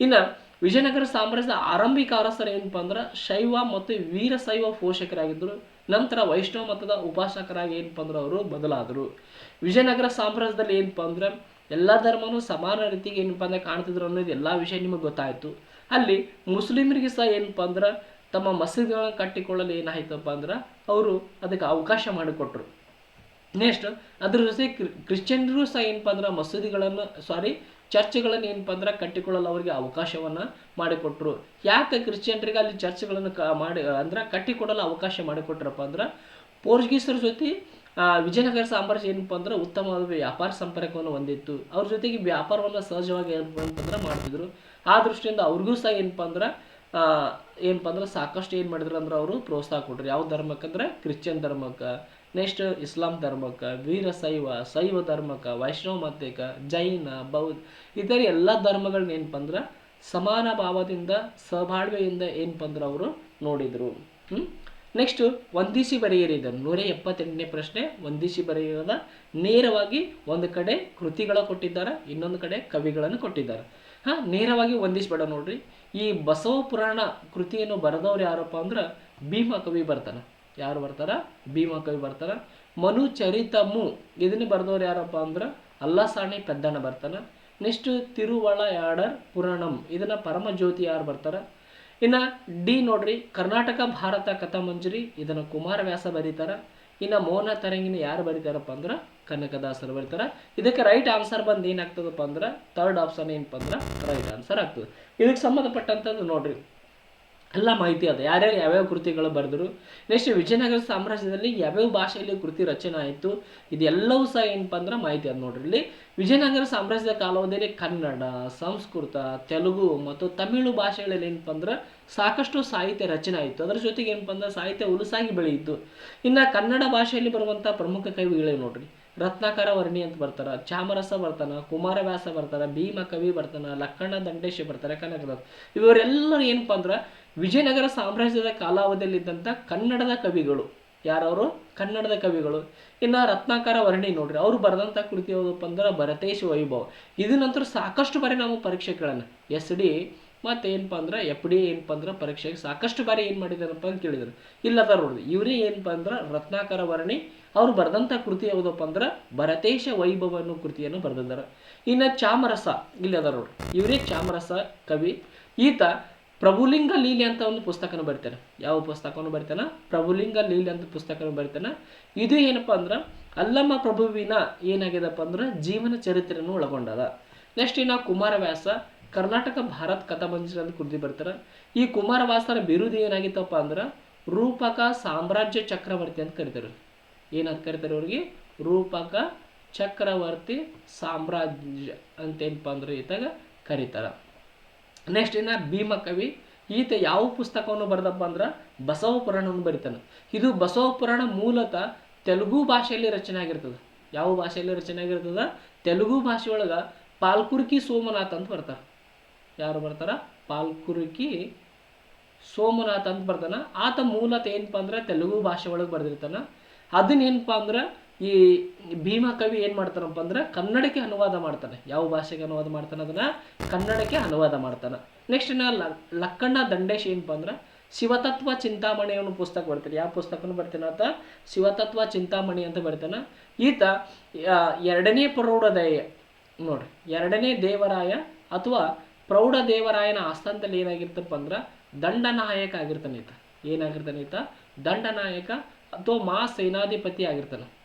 ಇನ್ನು ವಿಜಯನಗರ ಸಾಮ್ರಾಜ್ಯದ ಆರಂಭಿಕ ಅರಸರು ಏನಪ್ಪ ಅಂದ್ರೆ ಶೈವ ಮತ್ತು ವೀರಶೈವ ಪೋಷಕರಾಗಿದ್ದರು ನಂತರ ವೈಷ್ಣವ ಮತದ ಉಪಾಸಕರಾಗಿ ಏನಪ್ಪ ಅಂದ್ರೆ ಅವರು ಬದಲಾದರು. ವಿಜಯನಗರ ಸಾಮ್ರಾಜ್ಯದಲ್ಲಿ ಏನಪ್ಪ ಅಂದ್ರೆ ಎಲ್ಲ ಧರ್ಮನೂ ಸಮಾನ ರೀತಿಗೆ ಏನಪ್ಪ ಅಂದ್ರೆ ಕಾಣ್ತಿದ್ರು ಅನ್ನೋದು ಎಲ್ಲ ವಿಷಯ ನಿಮಗೆ ಗೊತ್ತಾಯಿತು. ಅಲ್ಲಿ ಮುಸ್ಲಿಮರಿಗೆ ಸಹ ಏನಪ್ಪ ಅಂದ್ರೆ ತಮ್ಮ ಮಸೀದಿಗಳನ್ನು ಕಟ್ಟಿಕೊಳ್ಳಲು ಏನಾಯ್ತಪ್ಪ ಅಂದ್ರೆ ಅವರು ಅದಕ್ಕೆ ಅವಕಾಶ ಮಾಡಿಕೊಟ್ರು. ನೆಕ್ಸ್ಟ್ ಅದ್ರ ಜೊತೆ ಕ್ರಿ- ಕ್ರಿಶ್ಚಿಯನ್ರು ಸಹ ಏನಪ್ಪ ಅಂದ್ರೆ ಮಸೀದಿಗಳನ್ನು ಸಾರಿ ಚರ್ಚ್ಗಳನ್ನು ಏನಪ್ಪ ಅಂದ್ರೆ ಕಟ್ಟಿಕೊಳ್ಳಲು ಅವರಿಗೆ ಅವಕಾಶವನ್ನು ಮಾಡಿಕೊಟ್ರು. ಯಾಕೆ ಕ್ರಿಶ್ಚಿಯನ್ರಿಗೆ ಅಲ್ಲಿ ಚರ್ಚ್ಗಳನ್ನು ಕ, ಮಾಡಿ, ಅಂದ್ರೆ ಕಟ್ಟಿಕೊಡಲು ಅವಕಾಶ ಮಾಡಿಕೊಟ್ರಪ್ಪ ಅಂದ್ರೆ ಪೋರ್ಚುಗೀಸರ ಜೊತೆ ವಿಜಯನಗರ ಸಾಮ್ರಾಜ್ಯ ಏನಪ್ಪ ಅಂದ್ರೆ ಉತ್ತಮವಾದ ವ್ಯಾಪಾರ ಸಂಪರ್ಕವನ್ನು ಹೊಂದಿತ್ತು. ಅವ್ರ ಜೊತೆಗೆ ವ್ಯಾಪಾರವನ್ನು ಸಹಜವಾಗಿ ಏನಪ್ಪ ಮಾಡ್ತಿದ್ರು. ಆ ದೃಷ್ಟಿಯಿಂದ ಅವ್ರಿಗೂ ಸಹ ಏನಪ್ಪ ಅಂದ್ರೆ ಏನಪ್ಪ ಅಂದ್ರೆ ಸಾಕಷ್ಟು ಏನು ಮಾಡಿದ್ರು ಅಂದ್ರೆ ಅವರು ಪ್ರೋತ್ಸಾಹ ಕೊಟ್ರು. ಯಾವ ಧರ್ಮಕ್ಕಂದ್ರೆ? ಕ್ರಿಶ್ಚಿಯನ್ ಧರ್ಮಕ್ಕೆ. ನೆಕ್ಸ್ಟ್ ಇಸ್ಲಾಂ ಧರ್ಮಕ್ಕೆ ವೀರಶೈವ ಶೈವ ಧರ್ಮಕ್ಕೆ, ವೈಷ್ಣವ ಮತಕ್ಕೆ ಜೈನ, ಬೌದ್ಧ ಇತರ ಎಲ್ಲ ಧರ್ಮಗಳನ್ನ ಏನಪ್ಪ ಅಂದ್ರೆ ಸಮಾನ ಭಾವದಿಂದ, ಸಹಬಾಳ್ವೆಯಿಂದ ಏನಪ್ಪ ಅಂದ್ರೆ ಅವರು ನೋಡಿದರು. ಹ್ಞೂ ನೆಕ್ಸ್ಟ್ ವಂದಿಸಿ ಬರೆಯಿರಿದ ನೂರ ಎಪ್ಪತ್ತೆಂಟನೇ ಪ್ರಶ್ನೆ. ಒಂದಿಸಿ ಬರೆಯಿರೋದ ನೇರವಾಗಿ ಒಂದು ಕಡೆ ಕೃತಿಗಳ ಕೊಟ್ಟಿದ್ದಾರೆ, ಇನ್ನೊಂದು ಕಡೆ ಕವಿಗಳನ್ನು ಕೊಟ್ಟಿದ್ದಾರೆ. ಹಾಂ, ನೇರವಾಗಿ ವಂದಿಸ್ಬೇಡ ನೋಡ್ರಿ. ಈ ಬಸವ ಪುರಾಣ ಕೃತಿಯನ್ನು ಬರೆದವ್ರು ಯಾರಪ್ಪ ಅಂದ್ರೆ ಭೀಮ ಕವಿ ಬರ್ತಾನೆ. ಯಾರು ಬರ್ತಾರ? ಭೀಮ ಕವಿ ಬರ್ತಾರ. ಮನು ಚರಿತಮು ಇದನ್ನ ಬರೆದವ್ರು ಯಾರಪ್ಪ ಅಂದ್ರೆ ಅಲ್ಲಸಾಣಿ ಪೆದ್ದಣ್ಣ ಬರ್ತಾನ. ನೆಕ್ಸ್ಟ್ ತಿರುವಳಯಾಡರ್ ಪುರಾಣಂ. ಇದನ್ನ ಪರಮಜ್ಯೋತಿ ಯಾರು ಬರ್ತಾರ? ಇನ್ನ ಡಿ ನೋಡ್ರಿ, ಕರ್ನಾಟಕ ಭಾರತ ಕಥಾಮಂಜರಿ, ಇದನ್ನ ಕುಮಾರವ್ಯಾಸ ಬರೀತಾರ. ಇನ್ನ ಮೌನ ತರಂಗಿನ ಯಾರು ಬರೀತಾರಪ್ಪ ಅಂದ್ರೆ ಕನಕದಾಸರು ಬರೀತಾರ. ಇದಕ್ಕೆ ರೈಟ್ ಆನ್ಸರ್ ಬಂದು ಏನಾಗ್ತದಪ್ಪ ಅಂದ್ರೆ ಥರ್ಡ್ ಆಪ್ಷನ್ ಏನಪ್ಪ ಅಂದ್ರೆ ರೈಟ್ ಆನ್ಸರ್ ಆಗ್ತದೆ. ಇದಕ್ಕೆ ಸಂಬಂಧಪಟ್ಟಂಥದ್ದು ನೋಡ್ರಿ. ಎಲ್ಲ ಮಾಹಿತಿ ಅದ. ಯಾರ್ಯಾರು ಯಾವ್ಯಾವ ಕೃತಿಗಳು ಬರೆದರು. ನೆಕ್ಸ್ಟ್ ವಿಜಯನಗರ ಸಾಮ್ರಾಜ್ಯದಲ್ಲಿ ಯಾವ್ಯಾವ ಭಾಷೆಯಲ್ಲಿ ಕೃತಿ ರಚನೆ ಆಯಿತು, ಇದೆಲ್ಲವೂ ಸಹ ಏನಪ್ಪ ಅಂದ್ರೆ ಮಾಹಿತಿ ಅದ ನೋಡ್ರಿ. ಇಲ್ಲಿ ವಿಜಯನಗರ ಸಾಮ್ರಾಜ್ಯದ ಕಾಲಾವಧಿಯಲ್ಲಿ ಕನ್ನಡ, ಸಂಸ್ಕೃತ, ತೆಲುಗು ಮತ್ತು ತಮಿಳು ಭಾಷೆಗಳಲ್ಲಿ ಏನಪ್ಪ ಅಂದ್ರೆ ಸಾಕಷ್ಟು ಸಾಹಿತ್ಯ ರಚನೆ ಆಯಿತು. ಅದರ ಜೊತೆಗೆ ಏನಪ್ಪ ಅಂದ್ರೆ ಸಾಹಿತ್ಯ ಉಲಸಾಗಿ ಬೆಳೆಯಿತು. ಇನ್ನು ಕನ್ನಡ ಭಾಷೆಯಲ್ಲಿ ಬರುವಂಥ ಪ್ರಮುಖ ಕವಿಗಳೇ ನೋಡ್ರಿ. ರತ್ನಾಕರ ವರ್ಣಿ ಅಂತ ಬರ್ತಾರ, ಚಾಮರಸ ಬರ್ತಾನ, ಕುಮಾರವ್ಯಾಸ ಬರ್ತಾರ ಭೀಮ ಕವಿ ಬರ್ತಾನ, ಲಕ್ಕಣ್ಣ ದಂಡೇಶ ಬರ್ತಾರೆ, ಕನಕದಾಸ್. ಇವರೆಲ್ಲರೂ ಏನಪ್ಪ ಅಂದ್ರೆ ವಿಜಯನಗರ ಸಾಮ್ರಾಜ್ಯದ ಕಾಲಾವಧಿಯಲ್ಲಿದ್ದಂಥ ಕನ್ನಡದ ಕವಿಗಳು. ಯಾರವರು? ಕನ್ನಡದ ಕವಿಗಳು. ಇನ್ನು ರತ್ನಾಕರ ವರ್ಣಿ ನೋಡ್ರಿ, ಅವರು ಬರೆದಂಥ ಕೃತಿ ಯಾವುದಪ್ಪ ಅಂದ್ರೆ ಭರತೇಶ್ ವೈಭವ. ಇದು ನಂತರ ಸಾಕಷ್ಟು ಬಾರಿ ನಾವು ಪರೀಕ್ಷೆಗಳನ್ನು, ಎಸ್ ಡಿ ಮತ್ತು ಏನಪ್ಪ ಅಂದ್ರೆ ಎಫ್ ಡಿ ಏನಪ್ಪ ಅಂದ್ರೆ ಪರೀಕ್ಷೆಗೆ ಸಾಕಷ್ಟು ಬಾರಿ ಏನು ಮಾಡಿದಾರಪ್ಪ ಅಂತ ಕೇಳಿದ್ರು. ಇಲ್ಲದ ನೋಡಿದ್ರು ಇವರೇ ಏನಪ್ಪ ಅಂದ್ರೆ ರತ್ನಾಕರ ವರ್ಣಿ, ಅವ್ರು ಬರೆದಂಥ ಕೃತಿ ಯಾವುದಪ್ಪ ಅಂದ್ರೆ ಭರತೇಶ ವೈಭವ ಅನ್ನೋ ಕೃತಿಯನ್ನು ಬರೆದಿದ್ದಾರೆ. ಇನ್ನು ಚಾಮರಸ, ಇಲ್ಲದಾರ ಅದ ನೋಡ್ರಿ, ಇವರೇ ಚಾಮರಸ ಕವಿ. ಈತ ಪ್ರಭುಲಿಂಗ ಲೀಲೆ ಅಂತ ಒಂದು ಪುಸ್ತಕನ ಬರ್ತಾನೆ. ಯಾವ ಪುಸ್ತಕವನ್ನು ಬರ್ತಾನೆ? ಪ್ರಭುಲಿಂಗ ಲೀಲೆ ಅಂತ ಪುಸ್ತಕನ ಬರಿತಾನೆ. ಇದು ಏನಪ್ಪ ಅಂದ್ರೆ, ಅಲ್ಲಮ್ಮ ಪ್ರಭುವಿನ ಏನಾಗಿದಪ್ಪ ಅಂದ್ರೆ, ಜೀವನ ಚರಿತ್ರೆಯನ್ನು ಒಳಗೊಂಡದ. ನೆಕ್ಸ್ಟ್ ಇನ್ನು ಕುಮಾರವ್ಯಾಸ, ಕರ್ನಾಟಕ ಭಾರತ್ ಕಥಾಮಂಜರಿ ಅಂತ ಕೃತಿ ಬರ್ತಾರೆ. ಈ ಕುಮಾರವ್ಯಾಸರ ಬಿರುದು ಏನಾಗಿತ್ತಪ್ಪ ಅಂದ್ರೆ, ರೂಪಕ ಸಾಮ್ರಾಜ್ಯ ಚಕ್ರವರ್ತಿ ಅಂತ ಕರಿತಾರೆ. ಏನಂತ ಕರಿತಾರೆ ಅವ್ರಿಗೆ? ರೂಪಕ ಚಕ್ರವರ್ತಿ ಸಾಮ್ರಾಜ್ಯ ಅಂತೇನಪ್ಪ ಅಂದ್ರೆ ಈತಾಗ ಕರೀತಾರೆ. ನೆಕ್ಸ್ಟ್ ಇನ್ನು ಭೀಮಕವಿ ಈತ ಯಾವ ಪುಸ್ತಕವನ್ನು ಬರೆದಪ್ಪ ಅಂದ್ರೆ ಬಸವ ಪುರಾಣವನ್ನು ಬರಿತಾನೆ. ಇದು ಬಸವ ಪುರಾಣ ಮೂಲತಃ ತೆಲುಗು ಭಾಷೆಯಲ್ಲಿ ರಚನೆ ಆಗಿರ್ತದೆ. ಯಾವ ಭಾಷೆಯಲ್ಲಿ ರಚನೆ ಆಗಿರ್ತದೆ? ತೆಲುಗು ಭಾಷೆಯೊಳಗೆ ಪಾಲ್ಕುರ್ಕಿ ಸೋಮನಾಥ್ ಅಂತ ಬರ್ತಾರೆ. ಯಾರು ಬರ್ತಾರ? ಪಾಲ್ಕುರ್ಕಿ ಸೋಮನಾಥ್ ಅಂತ ಬರ್ತಾನೆ. ಆತ ಮೂಲತಃ ಏನಪ್ಪ ಅಂದ್ರೆ ತೆಲುಗು ಭಾಷೆ ಒಳಗೆ ಬರೆದಿರ್ತಾನೆ. ಅದನ್ನೇನಪ್ಪ ಅಂದ್ರೆ ಈ ಭೀಮಕವಿ ಏನು ಮಾಡ್ತಾನಪ್ಪ ಅಂದ್ರೆ ಕನ್ನಡಕ್ಕೆ ಅನುವಾದ ಮಾಡ್ತಾನೆ. ಯಾವ ಭಾಷೆಗೆ ಅನುವಾದ ಮಾಡ್ತಾನೆ ಅದನ್ನ? ಕನ್ನಡಕ್ಕೆ ಅನುವಾದ ಮಾಡ್ತಾನೆ. ನೆಕ್ಸ್ಟ್ ಇನ್ನು ಲಕ್ಕಣ್ಣ ದಂಡೇಶ್ ಏನಪ್ಪ ಅಂದ್ರೆ ಶಿವತತ್ವ ಚಿಂತಾಮಣಿ ಅನ್ನೋ ಪುಸ್ತಕ ಬರ್ತಾನೆ ಯಾವ ಪುಸ್ತಕನೂ ಬರ್ತಾನೆ ಆತ. ಶಿವತತ್ವ ಚಿಂತಾಮಣಿ ಅಂತ ಬರ್ತಾನೆ. ಈತ ಎರಡನೇ ಪ್ರೌಢದಯ, ನೋಡ್ರಿ, ಎರಡನೇ ದೇವರಾಯ ಅಥವಾ ಪ್ರೌಢ ದೇವರಾಯನ ಆಸ್ಥಾನದಲ್ಲಿ ಏನಾಗಿರ್ತಪ್ಪ ಅಂದ್ರೆ ದಂಡನಾಯಕ ಆಗಿರ್ತಾನೆ ಈತ. ಏನಾಗಿರ್ತಾನೆ ಈತ? ದಂಡನಾಯಕ ಅಥವಾ ಮಾ ಸೇನಾಧಿಪತಿ ಆಗಿರ್ತಾನೆ.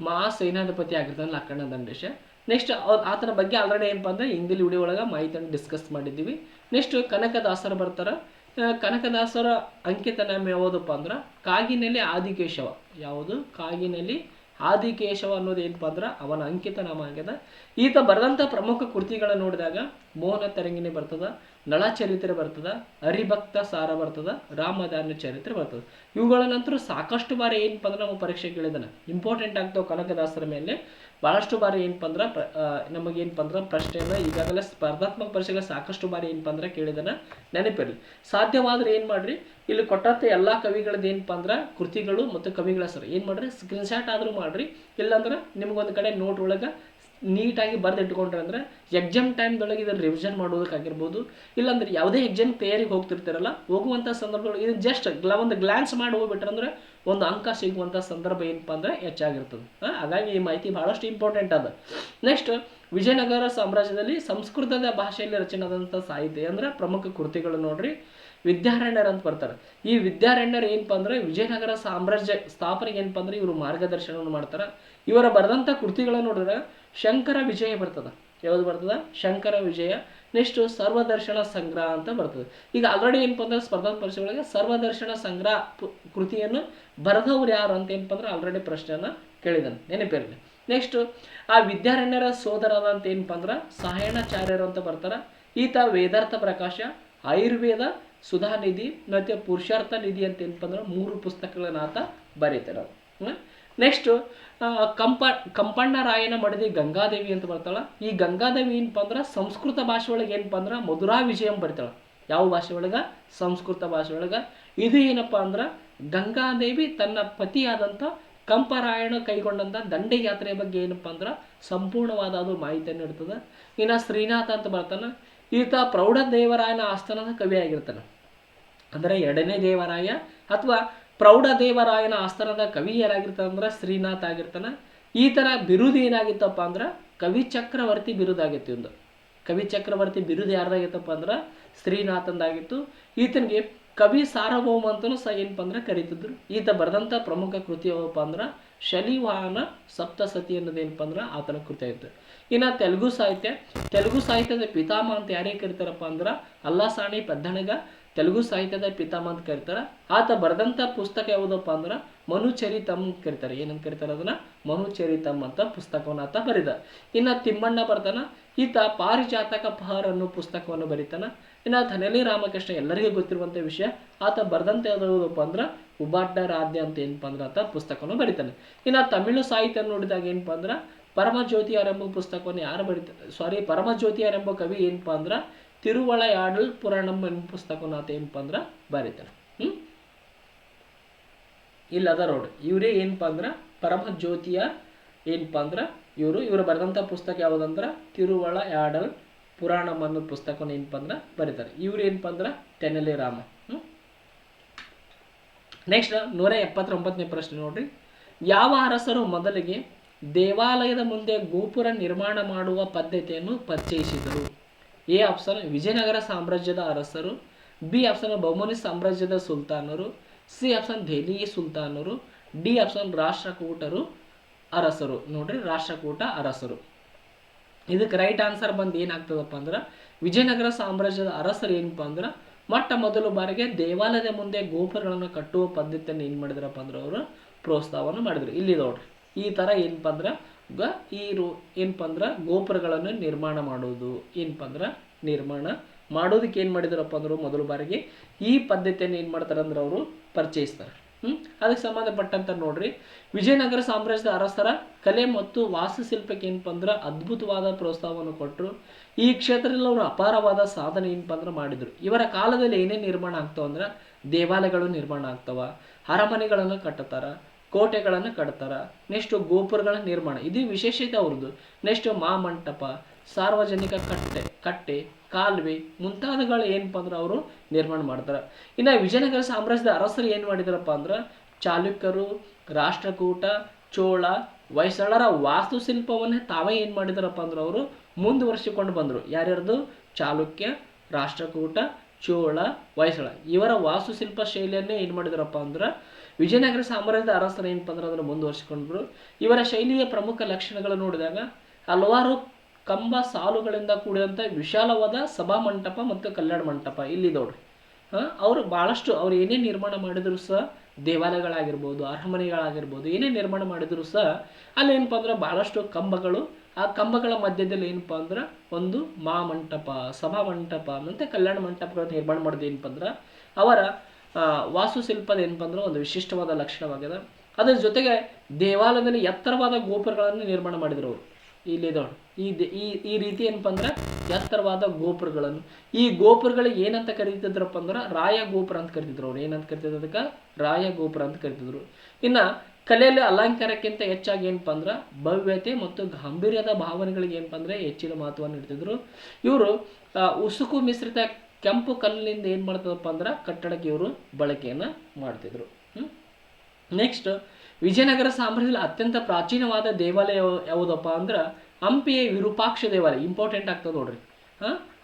ಮಹಾ ಸೇನಾಧಿಪತಿ ಆಗಿರ್ತಾನೆ ಲಕ್ಕಣ್ಣ ದಂಡೇಶ. ನೆಕ್ಸ್ಟ್ ಆತನ ಬಗ್ಗೆ ಆಲ್ರೆಡಿ ಏನಪ್ಪ ಅಂದ್ರೆ ಹಿಂದಿಲಿ ವಿಡಿಯೋ ಒಳಗೆ ಮಾಹಿತಿಯನ್ನು ಡಿಸ್ಕಸ್ ಮಾಡಿದ್ದೀವಿ. ನೆಕ್ಸ್ಟ್ ಕನಕದಾಸರು ಬರ್ತಾರೆ. ಕನಕದಾಸರ ಅಂಕಿತ ನಾಮ ಯಾವುದಪ್ಪ ಅಂದ್ರೆ ಕಾಗಿನಲ್ಲಿ ಆದಿಕೇಶವ. ಯಾವುದು? ಕಾಗಿನೆಲೆ ಆದಿಕೇಶವ ಅನ್ನೋದು ಏನಪ್ಪ ಅಂದ್ರೆ ಅವನ ಅಂಕಿತ ನಾಮ ಆಗ್ಯದ. ಈತ ಬರೆದಂಥ ಪ್ರಮುಖ ಕೃತಿಗಳನ್ನು ನೋಡಿದಾಗ ಮೋಹನ ತರಂಗಿನಿ ಬರ್ತದ ನಳ ಚರಿತ್ರೆ ಬರ್ತದ ಹರಿಭಕ್ತ ಸಾರ ಬರ್ತದ ರಾಮದಾನ ಚರಿತ್ರೆ ಬರ್ತದ. ಇವುಗಳ ನಂತರ ಸಾಕಷ್ಟು ಬಾರಿ ಏನಪ್ಪ ಅಂದ್ರೆ ನಾವು ಪರೀಕ್ಷೆ ಕೇಳಿದಾನೆ. ಇಂಪಾರ್ಟೆಂಟ್ ಆಗ್ತಾವ ಕನಕದಾಸರ ಮೇಲೆ. ಭಾಳಷ್ಟು ಬಾರಿ ಏನಪ್ಪ ಅಂದ್ರೆ ಪ್ರ- ನಮಗೇನಪ್ಪ ಅಂದ್ರೆ ಪ್ರಶ್ನೆಯನ್ನು ಈಗಾಗಲೇ ಸ್ಪರ್ಧಾತ್ಮಕ ಪರೀಕ್ಷೆಗಳ ಸಾಕಷ್ಟು ಬಾರಿ ಏನಪ್ಪ ಅಂದ್ರೆ ಕೇಳಿದನ ನೆನಪಿರಲಿ. ಸಾಧ್ಯವಾದರೆ ಏನು ಮಾಡ್ರಿ? ಇಲ್ಲಿ ಕೊಟ್ಟಂಥ ಎಲ್ಲ ಕವಿಗಳದ್ದು ಏನಪ್ಪ ಅಂದ್ರೆ ಕೃತಿಗಳು ಮತ್ತು ಕವಿಗಳ ಹೆಸರು. ಏನು ಮಾಡ್ರಿ? ಸ್ಕ್ರೀನ್ಶಾಟ್ ಆದರೂ ಮಾಡ್ರಿ. ಇಲ್ಲಾಂದ್ರೆ ನಿಮ್ಗೊಂದು ಕಡೆ ನೋಟ್ ಒಳಗೆ ನೀಟಾಗಿ ಬರೆದಿಟ್ಕೊಂಡ್ರೆ ಅಂದ್ರೆ ಎಕ್ಸಾಮ್ ಟೈಮ್ದೊಳಗೆ ಇದನ್ನು ರಿವಿಷನ್ ಮಾಡೋದಕ್ಕಾಗಿರ್ಬೋದು ಇಲ್ಲಾಂದ್ರೆ ಯಾವುದೇ ಎಕ್ಸಾಮ್ ತಯಾರಿಗೆ ಹೋಗ್ತಿರ್ತಾರಲ್ಲ ಹೋಗುವಂಥ ಸಂದರ್ಭಗಳು, ಇದು ಜಸ್ಟ್ ಗ್ಲ, ಒಂದು ಗ್ಲಾನ್ಸ್ ಮಾಡಿ ಹೋಗ್ಬಿಟ್ರೆ ಅಂದರೆ ಒಂದು ಅಂಕ ಸಿಗುವಂಥ ಸಂದರ್ಭ ಏನಪ್ಪ ಅಂದರೆ ಹೆಚ್ಚಾಗಿರ್ತದೆ. ಹಾಗಾಗಿ ಈ ಮಾಹಿತಿ ಭಾಳಷ್ಟು ಇಂಪಾರ್ಟೆಂಟ್ ಅದ. ನೆಕ್ಸ್ಟ್ ವಿಜಯನಗರ ಸಾಮ್ರಾಜ್ಯದಲ್ಲಿ ಸಂಸ್ಕೃತದ ಭಾಷೆಯಲ್ಲಿ ರಚನೆಯಾದಂಥ ಸಾಹಿತ್ಯ ಅಂದರೆ ಪ್ರಮುಖ ಕೃತಿಗಳು ನೋಡ್ರಿ. ವಿದ್ಯಾರಣ್ಯರ್ ಅಂತ ಬರ್ತಾರೆ. ಈ ವಿದ್ಯಾರಣ್ಯರು ಏನಪ್ಪ ಅಂದರೆ ವಿಜಯನಗರ ಸಾಮ್ರಾಜ್ಯ ಸ್ಥಾಪನೆಗೆ ಏನಪ್ಪ ಅಂದರೆ ಇವರು ಮಾರ್ಗದರ್ಶನವನ್ನು ಮಾಡ್ತಾರೆ. ಇವರ ಬರೆದಂಥ ಕೃತಿಗಳನ್ನು ನೋಡಿದ್ರೆ ಶಂಕರ ವಿಜಯ ಬರ್ತದ. ಯಾವ್ದು ಬರ್ತದ? ಶಂಕರ ವಿಜಯ. ನೆಕ್ಸ್ಟ್ ಸರ್ವದರ್ಶನ ಸಂಗ್ರಹ ಅಂತ ಬರ್ತದೆ. ಈಗ ಆಲ್ರೆಡಿ ಏನಪ್ಪ ಅಂದ್ರೆ ಸ್ಪರ್ಧಾ ಪರೀಕ್ಷೆಗಳಿಗೆ ಸರ್ವದರ್ಶನ ಸಂಗ್ರಹ ಕೃತಿಯನ್ನು ಬರೆದವ್ರು ಯಾರು ಅಂತ ಏನಪ್ಪ ಅಂದ್ರೆ ಆಲ್ರೆಡಿ ಪ್ರಶ್ನೆಯನ್ನ ಕೇಳಿದ್ದಾನೆ. ನೆನಪಿರಲಿ. ನೆಕ್ಸ್ಟ್ ಆ ವಿದ್ಯಾರಣ್ಯರ ಸೋದರದ ಅಂತ ಏನಪ್ಪ ಅಂದ್ರೆ ಸಹಾಯಣಾಚಾರ್ಯರು ಅಂತ ಬರ್ತಾರ. ಈತ ವೇದಾರ್ಥ ಪ್ರಕಾಶ, ಆಯುರ್ವೇದ, ಸುಧಾನಿಧಿ, ಮತ್ತು ಪುರುಷಾರ್ಥ ನಿಧಿ ಅಂತ ಏನಪ್ಪ ಅಂದ್ರೆ ಮೂರು ಪುಸ್ತಕಗಳನ್ನ ಆತ ಬರೀತಾರೆ ನೆಕ್ಸ್ಟ್ ಕಂಪ, ಕಂಪಣ್ಣರಾಯನ ಮಡದಿ ಗಂಗಾದೇವಿ ಅಂತ ಬರ್ತಾಳ. ಈ ಗಂಗಾದೇವಿ ಏನಪ್ಪ ಅಂದ್ರೆ ಸಂಸ್ಕೃತ ಭಾಷೆ ಒಳಗೆ ಏನಪ್ಪ ಅಂದ್ರೆ ಮಧುರಾ ವಿಜಯಂ ಬರ್ತಾಳ. ಯಾವ ಭಾಷೆ ಒಳಗ? ಸಂಸ್ಕೃತ ಭಾಷೆ ಒಳಗ. ಇದು ಏನಪ್ಪ ಅಂದ್ರೆ ಗಂಗಾದೇವಿ ತನ್ನ ಪತಿಯಾದಂಥ ಕಂಪರಾಯಣ ಕೈಗೊಂಡಂಥ ದಂಡೆ ಯಾತ್ರೆಯ ಬಗ್ಗೆ ಏನಪ್ಪ ಅಂದ್ರೆ ಸಂಪೂರ್ಣವಾದ ಅದು ಮಾಹಿತಿಯನ್ನು ಇರ್ತದೆ ಇನ್ನು ಶ್ರೀನಾಥ ಅಂತ ಬರ್ತಾನೆ. ಈತ ಪ್ರೌಢ ದೇವರಾಯನ ಆಸ್ಥಾನದ ಕವಿ ಅಂದ್ರೆ ಅಂದರೆ ಎರಡನೇ ದೇವರಾಯ ಅಥವಾ ಪ್ರೌಢ ದೇವರಾಯನ ಆಸ್ಥಾನದ ಕವಿ ಯಾರಾಗಿರ್ತಾನೆ ಅಂದ್ರೆ ಶ್ರೀನಾಥ್ ಆಗಿರ್ತಾನೆ. ಈತನ ಬಿರುದು ಏನಾಗಿತ್ತಪ್ಪ ಅಂದ್ರೆ ಕವಿ ಚಕ್ರವರ್ತಿ ಬಿರುದಾಗಿತ್ತು ಒಂದು ಕವಿ ಚಕ್ರವರ್ತಿ ಬಿರುದು ಯಾರ್ದಾಗಿತ್ತಪ್ಪ ಅಂದ್ರೆ ಶ್ರೀನಾಥಂದಾಗಿತ್ತು ಈತನಿಗೆ ಕವಿ ಸಾರ್ವಭೌಮ ಅಂತಲೂ ಸಹ ಏನಪ್ಪ ಅಂದ್ರೆ ಕರೀತಿದ್ರು. ಈತ ಬರೆದಂಥ ಪ್ರಮುಖ ಕೃತಿ ಯಾವಪ್ಪ ಅಂದ್ರೆ ಶಲಿವಾಹನ ಸಪ್ತಸತಿ ಅನ್ನೋದು ಏನಪ್ಪ ಅಂದ್ರೆ ಆತನ ಕೃತಿ ಇತ್ತು ಇನ್ನು ತೆಲುಗು ಸಾಹಿತ್ಯ. ತೆಲುಗು ಸಾಹಿತ್ಯದ ಪಿತಾಮ ಅಂತ ಯಾರೇ ಕರೀತಾರಪ್ಪ ಅಂದ್ರೆ ಅಲ್ಲಾಸಾಣಿ ಪದ್ದಣಗ ತೆಲುಗು ಸಾಹಿತ್ಯದ ಪಿತಾಮ ಅಂತ ಕರೀತಾರೆ. ಆತ ಬರೆದಂಥ ಪುಸ್ತಕ ಯಾವುದಪ್ಪ ಅಂದ್ರೆ ಮನುಚರಿತಮ್ ಅಂತ ಕರೀತಾರೆ. ಏನಂತ ಕರೀತಾರೆ ಅದನ್ನ? ಮನುಚರಿತಮ್ ಅಂತ ಪುಸ್ತಕವನ್ನು ಆತ ಬರೆದ. ಇನ್ನು ತಿಮ್ಮಣ್ಣ ಬರ್ತಾನ. ಈತ ಪಾರಿಜಾತಕ ಪಹಾರ್ ಅನ್ನೋ ಪುಸ್ತಕವನ್ನು ಬರೀತಾನ. ಇನ್ನು ಧನಲಿ ರಾಮಕೃಷ್ಣ ಎಲ್ಲರಿಗೂ ಗೊತ್ತಿರುವಂಥ ವಿಷಯ. ಆತ ಬರೆದಂಥ ಯಾವುದಪ್ಪ ಅಂದ್ರೆ? ಉಬಾಡ್ಡ ರಾಧ್ಯ ಅಂತ ಏನಪ್ಪ ಅಂದ್ರೆ ಆತ ಪುಸ್ತಕವನ್ನು ಬರೀತಾನೆ. ಇನ್ನು ತಮಿಳು ಸಾಹಿತ್ಯ ನೋಡಿದಾಗ ಏನಪ್ಪ ಅಂದ್ರೆ? ಪರಮಜ್ಯೋತಿಯರ್ ಎಂಬ ಪುಸ್ತಕವನ್ನು ಯಾರು ಬರೀತಾರೆ ಸಾರಿ ಪರಮಜ್ಯೋತಿಯರ್ ಎಂಬ ಕವಿ ಏನಪ್ಪ ಅಂದ್ರೆ? ತಿರುವಳಯಾಡಲ್ ಪುರಾಣಂ ಎಂಬ ಪುಸ್ತಕವನ್ನು ಆತ ಏನಪ್ಪ ಅಂದ್ರೆ ಬರೀತಾನೆ. ಹ್ಞೂ ಇಲ್ಲದ ರೋಡ್ ಇವರೇ ಏನಪ್ಪ ಅಂದ್ರೆ ಪರಮಜ್ಯೋತಿಯ ಏನಪ್ಪ ಅಂದ್ರೆ ಇವರು ಇವರು ಬರೆದಂಥ ಪುಸ್ತಕ ಯಾವುದಂದ್ರೆ ತಿರುವಳ ಯಾಡಲ್ ಪುರಾಣಂ ಅನ್ನೋ ಪುಸ್ತಕವನ್ನು ಏನಪ್ಪ ಅಂದ್ರೆ ಬರೀತಾರೆ. ಇವ್ರು ಏನಪ್ಪ ಅಂದ್ರೆ ತೆನಲಿ ರಾಮ. ಹ್ಞೂ ನೆಕ್ಸ್ಟ್ ನೂರ ಎಪ್ಪತ್ತೊಂಬತ್ತನೇ ಪ್ರಶ್ನೆ ನೋಡ್ರಿ. ಯಾವ ಅರಸರು ಮೊದಲಿಗೆ ದೇವಾಲಯದ ಮುಂದೆ ಗೋಪುರ ನಿರ್ಮಾಣ ಮಾಡುವ ಪದ್ಧತಿಯನ್ನು ಪರಿಚಯಿಸಿದರು? ಎ ಆಪ್ಷನ್ ವಿಜಯನಗರ ಸಾಮ್ರಾಜ್ಯದ ಅರಸರು, ಬಿ ಆಪ್ಷನ್ ಬಹುಮನಿ ಸಾಮ್ರಾಜ್ಯದ ಸುಲ್ತಾನರು, ಸಿ ಆಪ್ಷನ್ ದೆಹಲಿ ಸುಲ್ತಾನರು, ಡಿ ಆಪ್ಷನ್ ರಾಷ್ಟ್ರಕೂಟರು ಅರಸರು. ನೋಡ್ರಿ, ರಾಷ್ಟ್ರಕೂಟ ಅರಸರು. ಇದಕ್ಕೆ ರೈಟ್ ಆನ್ಸರ್ ಬಂದು ಏನಾಗ್ತದಪ್ಪ ಅಂದ್ರೆ, ವಿಜಯನಗರ ಸಾಮ್ರಾಜ್ಯದ ಅರಸರು ಏನಪ್ಪ ಅಂದ್ರೆ, ಮೊಟ್ಟ ಮೊದಲು ಬಾರಿಗೆ ದೇವಾಲಯದ ಮುಂದೆ ಗೋಪುರಗಳನ್ನು ಕಟ್ಟುವ ಪದ್ಧತಿಯನ್ನು ಏನು ಮಾಡಿದ್ರಪ್ಪ ಅಂದ್ರೆ ಅವರು ಪ್ರೋತ್ಸಾಹವನ್ನು ಮಾಡಿದ್ರು. ಇಲ್ಲಿ ನೋಡ್ರಿ, ಈ ಥರ ಏನಪ್ಪ ಅಂದ್ರೆ ಗ, ಈ ರು ಏನಪ್ಪ ಅಂದ್ರೆ ಗೋಪುರಗಳನ್ನು ನಿರ್ಮಾಣ ಮಾಡೋದು. ಏನಪ್ಪ ಅಂದ್ರೆ ನಿರ್ಮಾಣ ಮಾಡೋದಕ್ಕೆ ಏನು ಮಾಡಿದಾರಪ್ಪ ಅಂದ್ರೆ ಮೊದಲು ಬಾರಿಗೆ ಈ ಪದ್ಧತಿಯನ್ನು ಏನು ಮಾಡ್ತಾರೆ ಅಂದ್ರೆ ಅವರು ಪರಿಚಯಿಸ್ತಾರೆ. ಹ್ಮ್? ಅದಕ್ಕೆ ಸಂಬಂಧಪಟ್ಟಂತ ನೋಡ್ರಿ, ವಿಜಯನಗರ ಸಾಮ್ರಾಜ್ಯದ ಅರಸರ ಕಲೆ ಮತ್ತು ವಾಸ್ತುಶಿಲ್ಪಕ್ಕೆ ಏನಪ್ಪ ಅಂದ್ರೆ ಅದ್ಭುತವಾದ ಪ್ರೋತ್ಸಾಹವನ್ನು ಕೊಟ್ಟರು ಈ ಕ್ಷೇತ್ರದಲ್ಲಿ ಅವರು ಅಪಾರವಾದ ಸಾಧನೆ ಏನಪ್ಪ ಅಂದ್ರೆ ಮಾಡಿದ್ರು. ಇವರ ಕಾಲದಲ್ಲಿ ಏನೇನು ನಿರ್ಮಾಣ ಆಗ್ತಾವ ಅಂದ್ರೆ ದೇವಾಲಯಗಳು ನಿರ್ಮಾಣ ಆಗ್ತಾವ, ಅರಮನೆಗಳನ್ನು ಕಟ್ಟುತ್ತಾರ ಕೋಟೆಗಳನ್ನು ಕಟ್ತಾರ. ನೆಕ್ಸ್ಟ್ ಗೋಪುರಗಳ ನಿರ್ಮಾಣ. ಇದು ವಿಶೇಷತೆ ಅವ್ರದ್ದು. ನೆಕ್ಸ್ಟ್ ಮಾಮಂಟಪ, ಸಾರ್ವಜನಿಕ ಕಟ್ಟೆ ಕಟ್ಟೆ, ಕಾಲುವೆ ಮುಂತಾದಗಳು ಏನಪ್ಪ ಅಂದ್ರೆ ಅವರು ನಿರ್ಮಾಣ ಮಾಡ್ತಾರೆ. ಇನ್ನು ವಿಜಯನಗರ ಸಾಮ್ರಾಜ್ಯದ ಅರಸರು ಏನು ಮಾಡಿದಾರಪ್ಪ ಅಂದ್ರೆ ಚಾಲುಕ್ಯರು, ರಾಷ್ಟ್ರಕೂಟ, ಚೋಳ, ಹೊಯ್ಸಳರ ವಾಸ್ತುಶಿಲ್ಪವನ್ನೇ ತಾವೇ ಏನು ಮಾಡಿದಾರಪ್ಪ ಅಂದ್ರೆ ಅವರು ಮುಂದುವರಿಸಿಕೊಂಡು ಬಂದರು. ಯಾರ್ಯಾರ್ದು? ಚಾಲುಕ್ಯ, ರಾಷ್ಟ್ರಕೂಟ, ಚೋಳ, ಹೊಯ್ಸಳ. ಇವರ ವಾಸ್ತುಶಿಲ್ಪ ಶೈಲಿಯನ್ನೇ ಏನು ಮಾಡಿದಾರಪ್ಪ ಅಂದ್ರೆ ವಿಜಯನಗರ ಸಾಮ್ರಾಜ್ಯದ ಅರಸರು ಏನಪ್ಪ ಅಂದ್ರೆ ಅದನ್ನು ಮುಂದುವರಿಸಿಕೊಂಡ್ರು ಇವರ ಶೈಲಿಯ ಪ್ರಮುಖ ಲಕ್ಷಣಗಳು ನೋಡಿದಾಗ ಹಲವಾರು ಕಂಬ ಸಾಲುಗಳಿಂದ ಕೂಡಿದಂಥ ವಿಶಾಲವಾದ ಸಭಾ ಮಂಟಪ ಮತ್ತು ಕಲ್ಯಾಣ ಮಂಟಪ ಇಲ್ಲಿ ನೋಡ್ರಿ. ಅವರು ಭಾಳಷ್ಟು ಅವ್ರು ಏನೇ ನಿರ್ಮಾಣ ಮಾಡಿದ್ರು ಸಹ ದೇವಾಲಯಗಳಾಗಿರ್ಬೋದು, ಅರಮನೆಗಳಾಗಿರ್ಬೋದು ಏನೇ ನಿರ್ಮಾಣ ಮಾಡಿದ್ರು ಸಹ ಅಲ್ಲಿ ಏನಪ್ಪ ಅಂದ್ರೆ ಭಾಳಷ್ಟು ಕಂಬಗಳು. ಆ ಕಂಬಗಳ ಮಧ್ಯದಲ್ಲಿ ಏನಪ್ಪ ಅಂದ್ರೆ ಒಂದು ಮಾ ಮಂಟಪ ಸಭಾ ಮಂಟಪ, ಮತ್ತು ಕಲ್ಯಾಣ ಮಂಟಪಗಳನ್ನು ನಿರ್ಮಾಣ ಮಾಡೋದು ಏನಪ್ಪ ಅಂದ್ರೆ ಅವರ ವಾಸ್ತುಶಿಲ್ಪದ ಏನಪ್ಪ ಅಂದ್ರೆ ಒಂದು ವಿಶಿಷ್ಟವಾದ ಲಕ್ಷಣವಾಗಿದೆ. ಅದರ ಜೊತೆಗೆ ದೇವಾಲಯದಲ್ಲಿ ಎತ್ತರವಾದ ಗೋಪುರಗಳನ್ನು ನಿರ್ಮಾಣ ಮಾಡಿದ್ರು ಅವರು. ಇಲ್ಲಿ ನೋಡಿ, ಈ ಈ ಈ ರೀತಿ ಏನಪ್ಪ ಅಂದ್ರೆ ಎತ್ತರವಾದ ಗೋಪುರಗಳನ್ನು. ಈ ಗೋಪುರಗಳಿಗೆ ಏನಂತ ಕರೀತಿದ್ರಪ್ಪ ಅಂದ್ರೆ ರಾಯ ಗೋಪುರ ಅಂತ ಕರಿತಿದ್ರು ಅವ್ರು. ಏನಂತ ಕರಿತಿದ್ರು ಅದಕ್ಕೆ? ರಾಯ ಗೋಪುರ ಅಂತ ಕರಿತಿದ್ರು. ಇನ್ನು ಕಲೆಯಲ್ಲಿ ಅಲಂಕಾರಕ್ಕಿಂತ ಹೆಚ್ಚಾಗಿ ಏನಪ್ಪ ಅಂದ್ರೆ ಭವ್ಯತೆ ಮತ್ತು ಗಾಂಭೀರ್ಯದ ಭಾವನೆಗಳಿಗೆ ಏನಪ್ಪ ಅಂದ್ರೆ ಹೆಚ್ಚಿನ ಮಹತ್ವವನ್ನು ನೀಡ್ತಿದ್ರು. ಇವರು ಉಸುಕು ಮಿಶ್ರಿತ ಕೆಂಪು ಕಲ್ಲಿನಿಂದ ಏನು ಮಾಡ್ತದಪ್ಪ ಅಂದ್ರೆ ಕಟ್ಟಡಕ್ಕೆ ಇವರು ಬಳಕೆಯನ್ನು ಮಾಡ್ತಿದ್ರು? ನೆಕ್ಸ್ಟ್ ವಿಜಯನಗರ ಸಾಮ್ರಾಜ್ಯದಲ್ಲಿ ಅತ್ಯಂತ ಪ್ರಾಚೀನವಾದ ದೇವಾಲಯ ಯಾವ- ಯಾವುದಪ್ಪ ಅಂದ್ರೆ ಹಂಪಿಯ ವಿರೂಪಾಕ್ಷ ದೇವಾಲಯ. ಇಂಪಾರ್ಟೆಂಟ್ ಆಗ್ತದೆ ನೋಡ್ರಿ.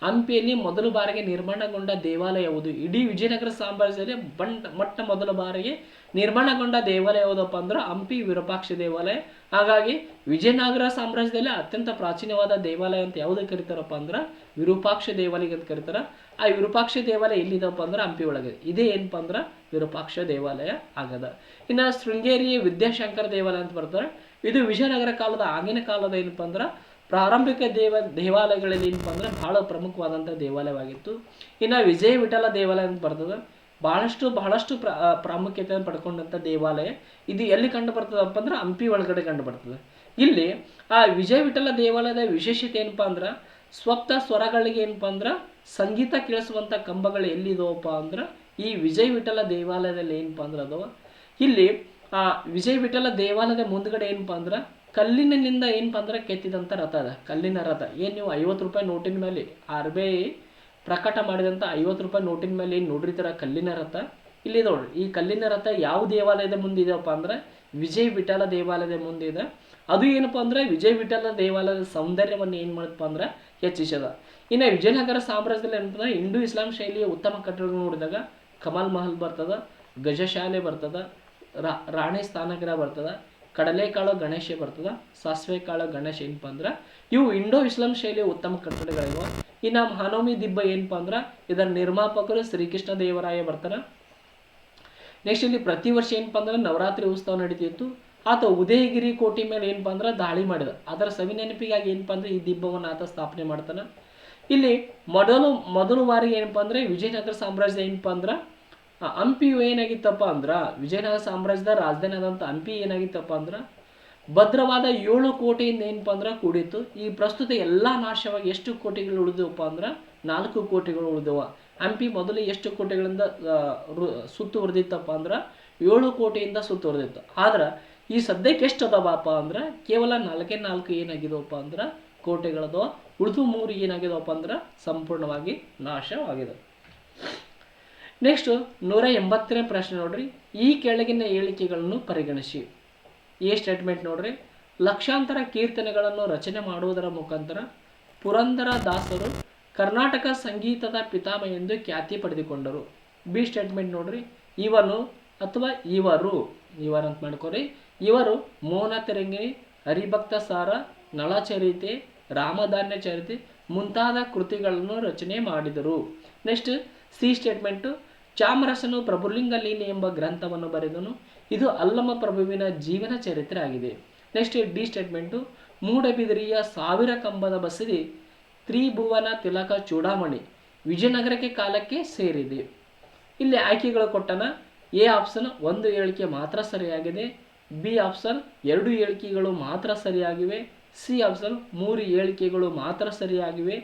ಹಂಪಿಯಲ್ಲಿ ಮೊದಲ ಬಾರಿಗೆ ನಿರ್ಮಾಣಗೊಂಡ ದೇವಾಲಯ ಯಾವುದು? ಇಡೀ ವಿಜಯನಗರ ಸಾಮ್ರಾಜ್ಯದಲ್ಲಿ ಬಂಡ ಮೊಟ್ಟ ಮೊದಲ ಬಾರಿಗೆ ನಿರ್ಮಾಣಗೊಂಡ ದೇವಾಲಯ ಯಾವುದಪ್ಪ ಅಂದ್ರೆ ಹಂಪಿ ವಿರೂಪಾಕ್ಷ ದೇವಾಲಯ. ಹಾಗಾಗಿ ವಿಜಯನಗರ ಸಾಮ್ರಾಜ್ಯದಲ್ಲಿ ಅತ್ಯಂತ ಪ್ರಾಚೀನವಾದ ದೇವಾಲಯ ಅಂತ ಯಾವುದಕ್ಕೆ ಕರೀತಾರಪ್ಪ ಅಂದ್ರೆ ವಿರೂಪಾಕ್ಷ ದೇವಾಲಯ ಅಂತ ಕರೀತಾರ. ಆ ವಿರೂಪಾಕ್ಷ ದೇವಾಲಯ ಎಲ್ಲಿದಪ್ಪ ಅಂದ್ರೆ ಹಂಪಿ ಒಳಗೆ. ಇದೇ ಏನಪ್ಪ ಅಂದ್ರೆ ವಿರೂಪಾಕ್ಷ ದೇವಾಲಯ ಆಗದ. ಇನ್ನು ಶೃಂಗೇರಿ ವಿದ್ಯಾಶಂಕರ ದೇವಾಲಯ ಅಂತ ಬರ್ತಾರೆ. ಇದು ವಿಜಯನಗರ ಕಾಲದ ಆಗಿನ ಕಾಲದ ಏನಪ್ಪ ಅಂದ್ರೆ ಪ್ರಾರಂಭಿಕ ದೇವ, ದೇವಾಲಯಗಳಲ್ಲಿ ಏನಪ್ಪ ಅಂದ್ರೆ ಬಹಳ ಪ್ರಮುಖವಾದಂಥ ದೇವಾಲಯವಾಗಿತ್ತು. ಇನ್ನು ವಿಜಯ ವಿಠಲ ದೇವಾಲಯ ಅಂತ ಬರ್ತದೆ. ಬಹಳಷ್ಟು ಬಹಳಷ್ಟು ಪ್ರ ಪ್ರಾಮುಖ್ಯತೆಯನ್ನು ಪಡ್ಕೊಂಡಂಥ ದೇವಾಲಯ. ಇದು ಎಲ್ಲಿ ಕಂಡು ಬರ್ತದಪ್ಪ ಅಂದ್ರೆ ಹಂಪಿ ಒಳಗಡೆ ಕಂಡು ಬರ್ತದೆ. ಇಲ್ಲಿ ಆ ವಿಜಯ ವಿಠಲ ದೇವಾಲಯದ ವಿಶೇಷತೆ ಏನಪ್ಪ ಅಂದ್ರೆ ಸ್ವಪ್ತ ಸ್ವರಗಳಿಗೆ ಏನಪ್ಪ ಅಂದ್ರೆ ಸಂಗೀತ ಕೇಳಿಸುವಂಥ ಕಂಬಗಳು ಎಲ್ಲಿದವಪ್ಪ ಅಂದ್ರೆ, ಈ ವಿಜಯ ವಿಠಲ ದೇವಾಲಯದಲ್ಲಿ ಏನಪ್ಪ ಅಂದ್ರೆ ಅದಾವ. ಇಲ್ಲಿ, ಆ ವಿಜಯ ವಿಠಲ ದೇವಾಲಯದ ಮುಂದ್ಗಡೆ ಏನಪ್ಪ ಅಂದ್ರೆ, ಕಲ್ಲಿನಿಂದ ಏನಪ್ಪ ಅಂದ್ರೆ ಕೆತ್ತಿದಂಥ ರಥ ಅದ. ಕಲ್ಲಿನ ರಥ. ಏನು ನೀವು ಐವತ್ತು ರೂಪಾಯಿ ನೋಟಿನ ಮೇಲೆ ಆರ್ ಬಿ ಐ ಪ್ರಕಟ ಮಾಡಿದಂಥ ಐವತ್ತು ರೂಪಾಯಿ ನೋಟಿನ ಮೇಲೆ ಏನು ನೋಡಿರ್ತೀರ ಕಲ್ಲಿನ ರಥ? ಇಲ್ಲಿ ನೋಡ್ರಿ, ಈ ಕಲ್ಲಿನ ರಥ ಯಾವ ದೇವಾಲಯದ ಮುಂದೆ ಅಂದ್ರೆ, ವಿಜಯ ವಿಠಲ ದೇವಾಲಯದ ಮುಂದೆ ಇದೆ. ಅದು ಏನಪ್ಪ ಅಂದ್ರೆ, ವಿಜಯ ವಿಠಲ ದೇವಾಲಯದ ಸೌಂದರ್ಯವನ್ನು ಏನು ಮಾಡಪ್ಪ ಅಂದ್ರೆ ಹೆಚ್ಚಿಸದ ಇನ್ನು ವಿಜಯನಗರ ಸಾಮ್ರಾಜ್ಯದಲ್ಲಿ ಏನಂತಂದ್ರೆ ಇಂಡೋ ಇಸ್ಲಾಂ ಶೈಲಿಯ ಉತ್ತಮ ಕಟ್ಟಡಗಳು ನೋಡಿದಾಗ ಕಮಲ್ ಮಹಲ್ ಬರ್ತದ ಗಜಶಾಲೆ ಬರ್ತದ, ರಾ, ರಾಣಿ ಸ್ಥಾನಗ್ರ ಬರ್ತದ, ಕಡಲೆಕಾಳು ಗಣೇಶ ಬರ್ತದ ಸಾಸಿವೆ ಕಾಳು ಗಣೇಶ ಏನಪ್ಪ ಅಂದ್ರೆ ಇವು ಇಂಡೋ ಇಸ್ಲಾಂ ಶೈಲಿಯ ಉತ್ತಮ ಕಟ್ಟಡಗಳಿವೆ. ಇನ್ನು ಮಹಾನವಮಿ ದಿಬ್ಬ ಏನಪ್ಪ ಅಂದ್ರೆ ಇದರ ನಿರ್ಮಾಪಕರು ಶ್ರೀಕೃಷ್ಣ ದೇವರಾಯ ಬರ್ತಾರ. ನೆಕ್ಸ್ಟ್ ಇಲ್ಲಿ ಪ್ರತಿ ವರ್ಷ ಏನಪ್ಪ ಅಂದ್ರೆ ನವರಾತ್ರಿ ಉತ್ಸವ ನಡೀತಿತ್ತು. ಆತ ಉದಯಗಿರಿ ಕೋಟೆ ಮೇಲೆ ಏನಪ್ಪ ಅಂದ್ರೆ ದಾಳಿ ಮಾಡಿದ. ಅದರ ಸವಿನೆನಪಿಗಾಗಿ ಏನಪ್ಪ ಅಂದ್ರೆ ಈ ದಿಬ್ಬವನ್ನು ಆತ ಸ್ಥಾಪನೆ ಮಾಡ್ತಾನೆ. ಇಲ್ಲಿ ಮೊದಲು ಮೊದಲು ಬಾರಿಗೆ ಏನಪ್ಪ ಅಂದ್ರೆ ವಿಜಯನಗರ ಸಾಮ್ರಾಜ್ಯ ಏನಪ್ಪ ಅಂದ್ರೆ ಹಂಪಿಯು ಹಂಪಿ ಏನಾಗಿತ್ತಪ್ಪ ಅಂದ್ರೆ, ವಿಜಯನಗರ ಸಾಮ್ರಾಜ್ಯದ ರಾಜಧಾನಿ ಆದಂಥ ಹಂಪಿ ಏನಾಗಿತ್ತಪ್ಪ ಅಂದ್ರೆ, ಭದ್ರವಾದ ಏಳು ಕೋಟೆಯಿಂದ ಏನಪ್ಪ ಅಂದ್ರೆ ಕೂಡಿತ್ತು. ಈ ಪ್ರಸ್ತುತ ಎಲ್ಲ ನಾಶವಾಗಿ ಎಷ್ಟು ಕೋಟೆಗಳು ಉಳಿದವಪ್ಪ ಅಂದ್ರೆ, ನಾಲ್ಕು ಕೋಟೆಗಳು ಉಳಿದವ. ಹಂಪಿ ಮೊದಲು ಎಷ್ಟು ಕೋಟೆಗಳಿಂದ ಸುತ್ತುವರೆದಿತ್ತಪ್ಪ ಅಂದ್ರೆ, ಏಳು ಕೋಟೆಯಿಂದ ಸುತ್ತುವರೆದಿತ್ತು ಆದ್ರೆ ಈ ಸದ್ಯಕ್ಕೆ ಎಷ್ಟು ಅದಾವಪ್ಪ ಅಂದ್ರೆ, ಕೇವಲ ನಾಲ್ಕೇ ನಾಲ್ಕು ಏನಾಗಿದವಪ್ಪ ಅಂದ್ರೆ ಕೋಟೆಗಳದವ ಉಳಿದು ಮೂರು ಏನಾಗಿದವಪ್ಪ ಅಂದ್ರೆ ಸಂಪೂರ್ಣವಾಗಿ ನಾಶವಾಗಿದೆ ನೆಕ್ಸ್ಟ್ ನೂರ ಎಂಬತ್ತನೇ ಪ್ರಶ್ನೆ ನೋಡ್ರಿ. ಈ ಕೆಳಗಿನ ಹೇಳಿಕೆಗಳನ್ನು ಪರಿಗಣಿಸಿ. ಈ ಸ್ಟೇಟ್ಮೆಂಟ್ ನೋಡ್ರಿ. ಲಕ್ಷಾಂತರ ಕೀರ್ತನೆಗಳನ್ನು ರಚನೆ ಮಾಡುವುದರ ಮುಖಾಂತರ ಪುರಂದರ ದಾಸರು ಕರ್ನಾಟಕ ಸಂಗೀತದ ಪಿತಾಮಹ ಎಂದು ಖ್ಯಾತಿ ಪಡೆದುಕೊಂಡರು. ಬಿ ಸ್ಟೇಟ್ಮೆಂಟ್ ನೋಡ್ರಿ. ಇವನು ಅಥವಾ ಇವರು ಇವರಂತ ಮಾಡ್ಕೊರಿ. ಇವರು ಮೌನ ತೆರಂಗಿಣಿ ಹರಿಭಕ್ತ ಸಾರ, ನಳಚರಿತೆ ರಾಮಧಾನ್ಯ ಚರಿತೆ ಮುಂತಾದ ಕೃತಿಗಳನ್ನು ರಚನೆ ಮಾಡಿದರು. ನೆಕ್ಸ್ಟ್ ಸಿ ಸ್ಟೇಟ್ಮೆಂಟು ಚಾಮರಸನು ಪ್ರಭುಲಿಂಗಲೀನಿ ಎಂಬ ಗ್ರಂಥವನ್ನು ಬರೆದನು. ಇದು ಅಲ್ಲಮ ಪ್ರಭುವಿನ ಜೀವನ ಚರಿತ್ರೆ ಆಗಿದೆ. ನೆಕ್ಸ್ಟ್ ಡಿ ಸ್ಟೇಟ್ಮೆಂಟು ಮೂಡಬಿದಿರಿಯ ಸಾವಿರ ಕಂಬದ ಬಸದಿ, ತ್ರಿಭುವನ ತಿಲಕ ಚೂಡಾಮಣಿ, ವಿಜಯನಗರಕ್ಕೆ ಕಾಲಕ್ಕೆ ಸೇರಿದೆ. ಇಲ್ಲಿ ಆಯ್ಕೆಗಳು ಕೊಟ್ಟನ ಎ ಆಪ್ಷನ್ ಒಂದು ಹೇಳಿಕೆ ಮಾತ್ರ ಸರಿಯಾಗಿದೆ, ಬಿ ಆಪ್ಷನ್ ಎರಡು ಹೇಳಿಕೆಗಳು ಮಾತ್ರ ಸರಿಯಾಗಿವೆ. ಸಿ ಆಪ್ಷನ್ ಮೂರು ಹೇಳಿಕೆಗಳು ಮಾತ್ರ ಸರಿಯಾಗಿವೆ.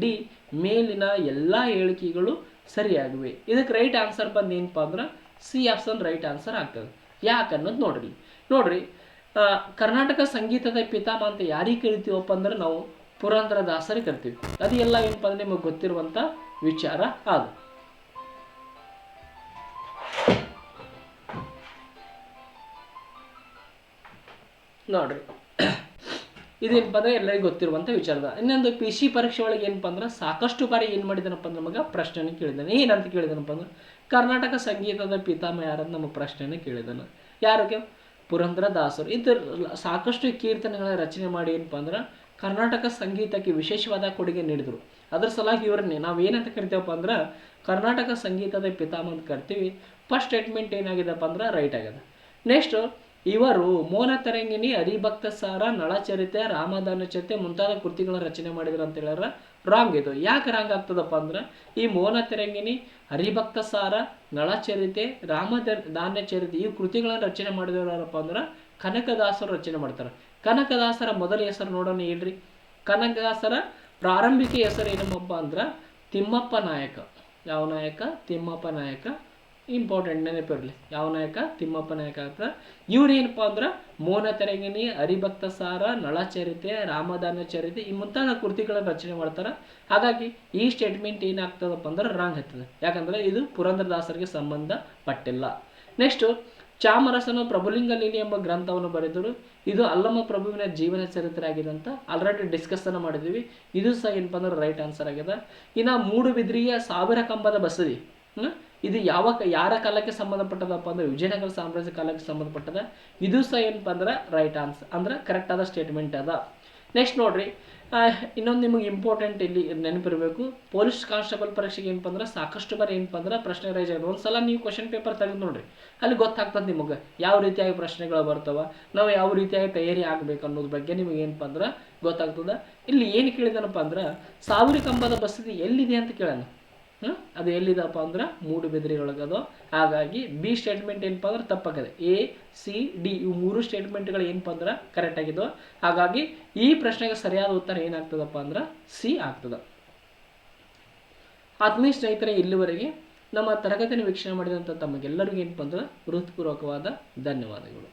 ಡಿ, ಮೇಲಿನ ಎಲ್ಲ ಹೇಳಿಕೆಗಳು ಸರಿಯಾಗಿವೆ. ಇದಕ್ಕೆ ರೈಟ್ ಆನ್ಸರ್ ಬಂದು ಏನಪ್ಪ ಅಂದ್ರೆ ಸಿ ಆಪ್ಷನ್ ರೈಟ್ ಆನ್ಸರ್ ಆಗ್ತದೆ. ಯಾಕೆ ಅನ್ನೋದು ನೋಡ್ರಿ. ನೋಡ್ರಿ ಕರ್ನಾಟಕ ಸಂಗೀತದ ಪಿತಾಮಹ ಅಂತ ಯಾರಿಗೆ ಕರಿತೀವಪ್ಪ ಅಂದ್ರೆ ನಾವು ಪುರಂದರ ದಾಸರಿಗೆ ಕರಿತೀವಿ. ಅದು ಎಲ್ಲ ಏನಪ್ಪ ಅಂದ್ರೆ ನಿಮಗೆ ಗೊತ್ತಿರುವಂಥ ವಿಚಾರ ಅದು. ನೋಡ್ರಿ. ಇದೇನಪ್ಪ ಅಂದ್ರೆ ಎಲ್ಲರಿಗೂ ಗೊತ್ತಿರುವಂಥ ವಿಚಾರದ. ಇನ್ನೊಂದು ಪಿ ಸಿ ಪರೀಕ್ಷೆ ಒಳಗೆ ಏನಪ್ಪ ಅಂದ್ರೆ ಸಾಕಷ್ಟು ಬಾರಿ ಏನು ಮಾಡಿದಾನಪ್ಪ ಅಂದ್ರೆ ನಮಗೆ ಪ್ರಶ್ನೆಯನ್ನು ಕೇಳಿದಾನೆ ಏನಂತ ಕೇಳಿದಾನಪ್ಪ ಅಂದ್ರೆ ಕರ್ನಾಟಕ ಸಂಗೀತದ ಪಿತಾಮಹ ಯಾರಂತ ನಮಗೆ ಪ್ರಶ್ನೆನ ಕೇಳಿದಾನ ಯಾರಿಗೆ ಪುರಂದರ ದಾಸರು. ಇದು ಸಾಕಷ್ಟು ಕೀರ್ತನೆಗಳ ರಚನೆ ಮಾಡಿ ಏನಪ್ಪ ಅಂದ್ರೆ ಕರ್ನಾಟಕ ಸಂಗೀತಕ್ಕೆ ವಿಶೇಷವಾದ ಕೊಡುಗೆ ನೀಡಿದರು. ಅದ್ರ ಸಲುವಾಗಿ ಇವ್ರನ್ನೇ ನಾವು ಏನಂತ ಕರಿತೇವಪ್ಪ ಅಂದ್ರೆ ಕರ್ನಾಟಕ ಸಂಗೀತದ ಪಿತಾಮಹ ಅಂತ ಕರಿತೀವಿ. ಫಸ್ಟ್ ಸ್ಟೇಟ್ಮೆಂಟ್ ಏನಾಗಿದೆಪ್ಪ ಅಂದ್ರೆ ರೈಟ್ ಆಗಿದೆ. ನೆಕ್ಸ್ಟ್ ಇವರು ಮೋನತರಂಗಿಣಿ ಹರಿಭಕ್ತ ಸಾರ ನಳಚರಿತೆ, ರಾಮದಾನ ಚರಿತೆ ಮುಂತಾದ ಕೃತಿಗಳ ರಚನೆ ಮಾಡಿದ್ರು ಅಂತ ಹೇಳ್ಯಾರ. ರಾಂಗ್ ಇದು. ಯಾಕೆ ರಾಂಗ್ ಆಗ್ತದಪ್ಪ ಅಂದ್ರೆ, ಈ ಮೋನ ತರಂಗಿಣಿ ಹರಿಭಕ್ತ ಸಾರ ನಳಚರಿತೆ, ರಾಮದ ಧಾನ್ಯ ಚರಿತೆ ಈ ಕೃತಿಗಳನ್ನು ರಚನೆ ಮಾಡಿದವರು ಯಾರಪ್ಪ ಅಂದ್ರೆ, ಕನಕದಾಸರು ರಚನೆ ಮಾಡ್ತಾರೆ. ಕನಕದಾಸರ ಮೊದಲ ಹೆಸರು ನೋಡೋಣ ಹೇಳ್ರಿ ಕನಕದಾಸರ ಪ್ರಾರಂಭಿಕ ಹೆಸರು ಏನಮ್ಮಪ್ಪ ಅಂದ್ರೆ, ತಿಮ್ಮಪ್ಪ ನಾಯಕ. ಯಾವ ನಾಯಕ? ತಿಮ್ಮಪ್ಪ ನಾಯಕ. ಇಂಪಾರ್ಟೆಂಟ್ ನೆನಪಿರಲಿ ಯಾವ ನಾಯಕ? ತಿಮ್ಮಪ್ಪ ನಾಯಕ ಅಂತ ಇವ್ರು ಏನಪ್ಪ ಅಂದ್ರೆ, ಮೋನ ತೆರಗಿನಿ, ಹರಿಭಕ್ತ ಸಾರ ನಳಚರಿತೆ ರಾಮದಾನ ಚರಿತೆ, ಈ ಮುಂತಾದ ಕೃತಿಗಳನ್ನು ರಚನೆ ಮಾಡ್ತಾರೆ. ಹಾಗಾಗಿ ಈ ಸ್ಟೇಟ್ಮೆಂಟ್ ಏನಾಗ್ತದಪ್ಪ ಅಂದ್ರೆ ರಾಂಗ್ ಆಗ್ತದೆ. ಯಾಕಂದ್ರೆ ಇದು ಪುರಂದರದಾಸರಿಗೆ ಸಂಬಂಧಪಟ್ಟಿಲ್ಲ. ನೆಕ್ಸ್ಟ್ ಚಾಮರಸನು ಪ್ರಭುಲಿಂಗ ಲೀಲಿ ಎಂಬ ಗ್ರಂಥವನ್ನು ಬರೆದರು ಇದು ಅಲ್ಲಮ್ಮ ಪ್ರಭುವಿನ ಜೀವನ ಚರಿತ್ರೆ ಆಗಿದೆ ಅಂತ ಆಲ್ರೆಡಿ ಡಿಸ್ಕಸ್ ಅನ್ನ ಮಾಡಿದ್ವಿ. ಇದು ಸಹ ಏನಪ್ಪ ಅಂದ್ರೆ ರೈಟ್ ಆನ್ಸರ್ ಆಗಿದೆ. ಇನ್ನು ಮೂಡುಬಿದ್ರಿಯ ಸಾವಿರ ಕಂಬದ ಬಸದಿ? ಇದು ಯಾವ ಯಾರ ಕಾಲಕ್ಕೆ ಸಂಬಂಧಪಟ್ಟದಪ್ಪ ಅಂದ್ರೆ ವಿಜಯನಗರ ಸಾಮ್ರಾಜ್ಯ ಕಾಲಕ್ಕೆ ಸಂಬಂಧಪಟ್ಟದ? ಇದು ಸಹ ಏನಪ್ಪ ಅಂದ್ರೆ ರೈಟ್ ಆನ್ಸರ್ ಅಂದ್ರೆ ಕರೆಕ್ಟ್ ಆದ ಸ್ಟೇಟ್ಮೆಂಟ್ ಅದ. ನೆಕ್ಸ್ಟ್ ನೋಡ್ರಿ. ಇನ್ನೊಂದು ನಿಮಗೆ ಇಂಪಾರ್ಟೆಂಟ್ ಇಲ್ಲಿ ನೆನಪಿರಬೇಕು. ಪೊಲೀಸ್ ಕಾನ್ಸ್ಟೇಬಲ್ ಪರೀಕ್ಷೆಗೆ ಏನಪ್ಪ ಅಂದ್ರೆ ಸಾಕಷ್ಟು ಬಾರಿ ಏನಪ್ಪ ಅಂದ್ರೆ ಪ್ರಶ್ನೆ ರೈಸ್ ಆಗಿದೆ. ಒಂದ್ಸಲ ನೀವು ಕ್ವಶನ್ ಪೇಪರ್ ತೆಗೆದು ನೋಡ್ರಿ. ಅಲ್ಲಿ ಗೊತ್ತಾಗ್ತದೆ ನಿಮಗೆ ಯಾವ ರೀತಿಯಾಗಿ ಪ್ರಶ್ನೆಗಳು ಬರ್ತಾವ, ನಾವು ಯಾವ ರೀತಿಯಾಗಿ ತಯಾರಿ ಆಗ್ಬೇಕು ಅನ್ನೋದ್ರ ಬಗ್ಗೆ ನಿಮಗೆ ಏನಪ್ಪ ಅಂದ್ರೆ ಗೊತ್ತಾಗ್ತದೆ. ಇಲ್ಲಿ ಏನು ಕೇಳಿದನಪ್ಪ ಅಂದ್ರೆ, ಸಾವಿರ ಕಂಬದ ಬಸದಿ ಎಲ್ಲಿದೆ ಅಂತ ಕೇಳೋಣ? ಅದು ಎಲ್ಲಿದಪ್ಪ ಅಂದ್ರೆ ಮೂಡುಬಿದಿರೆ ಒಳಗದು ಹಾಗಾಗಿ ಬಿ ಸ್ಟೇಟ್ಮೆಂಟ್ ಏನಪ್ಪ ಅಂದ್ರೆ ತಪ್ಪಾಗಿದೆ ಎ, ಸಿ, ಡಿ ಇವು ಮೂರು ಸ್ಟೇಟ್ಮೆಂಟ್ಗಳು ಏನಪ್ಪ ಅಂದ್ರೆ ಕರೆಕ್ಟ್ ಆಗಿದ್ವು. ಹಾಗಾಗಿ ಈ ಪ್ರಶ್ನೆಗೆ ಸರಿಯಾದ ಉತ್ತರ ಏನಾಗ್ತದಪ್ಪ ಅಂದ್ರೆ ಸಿ ಆಗ್ತದ. ಆತ್ಮೀಯ ಸ್ನೇಹಿತರೆ, ಇಲ್ಲಿವರೆಗೆ ನಮ್ಮ ತರಗತಿಯನ್ನು ವೀಕ್ಷಣೆ ಮಾಡಿದಂಥ ತಮಗೆಲ್ಲರಿಗೂ ಏನಪ್ಪ ಅಂದ್ರೆ ಹೃತ್ಪೂರ್ವಕವಾದ ಧನ್ಯವಾದಗಳು.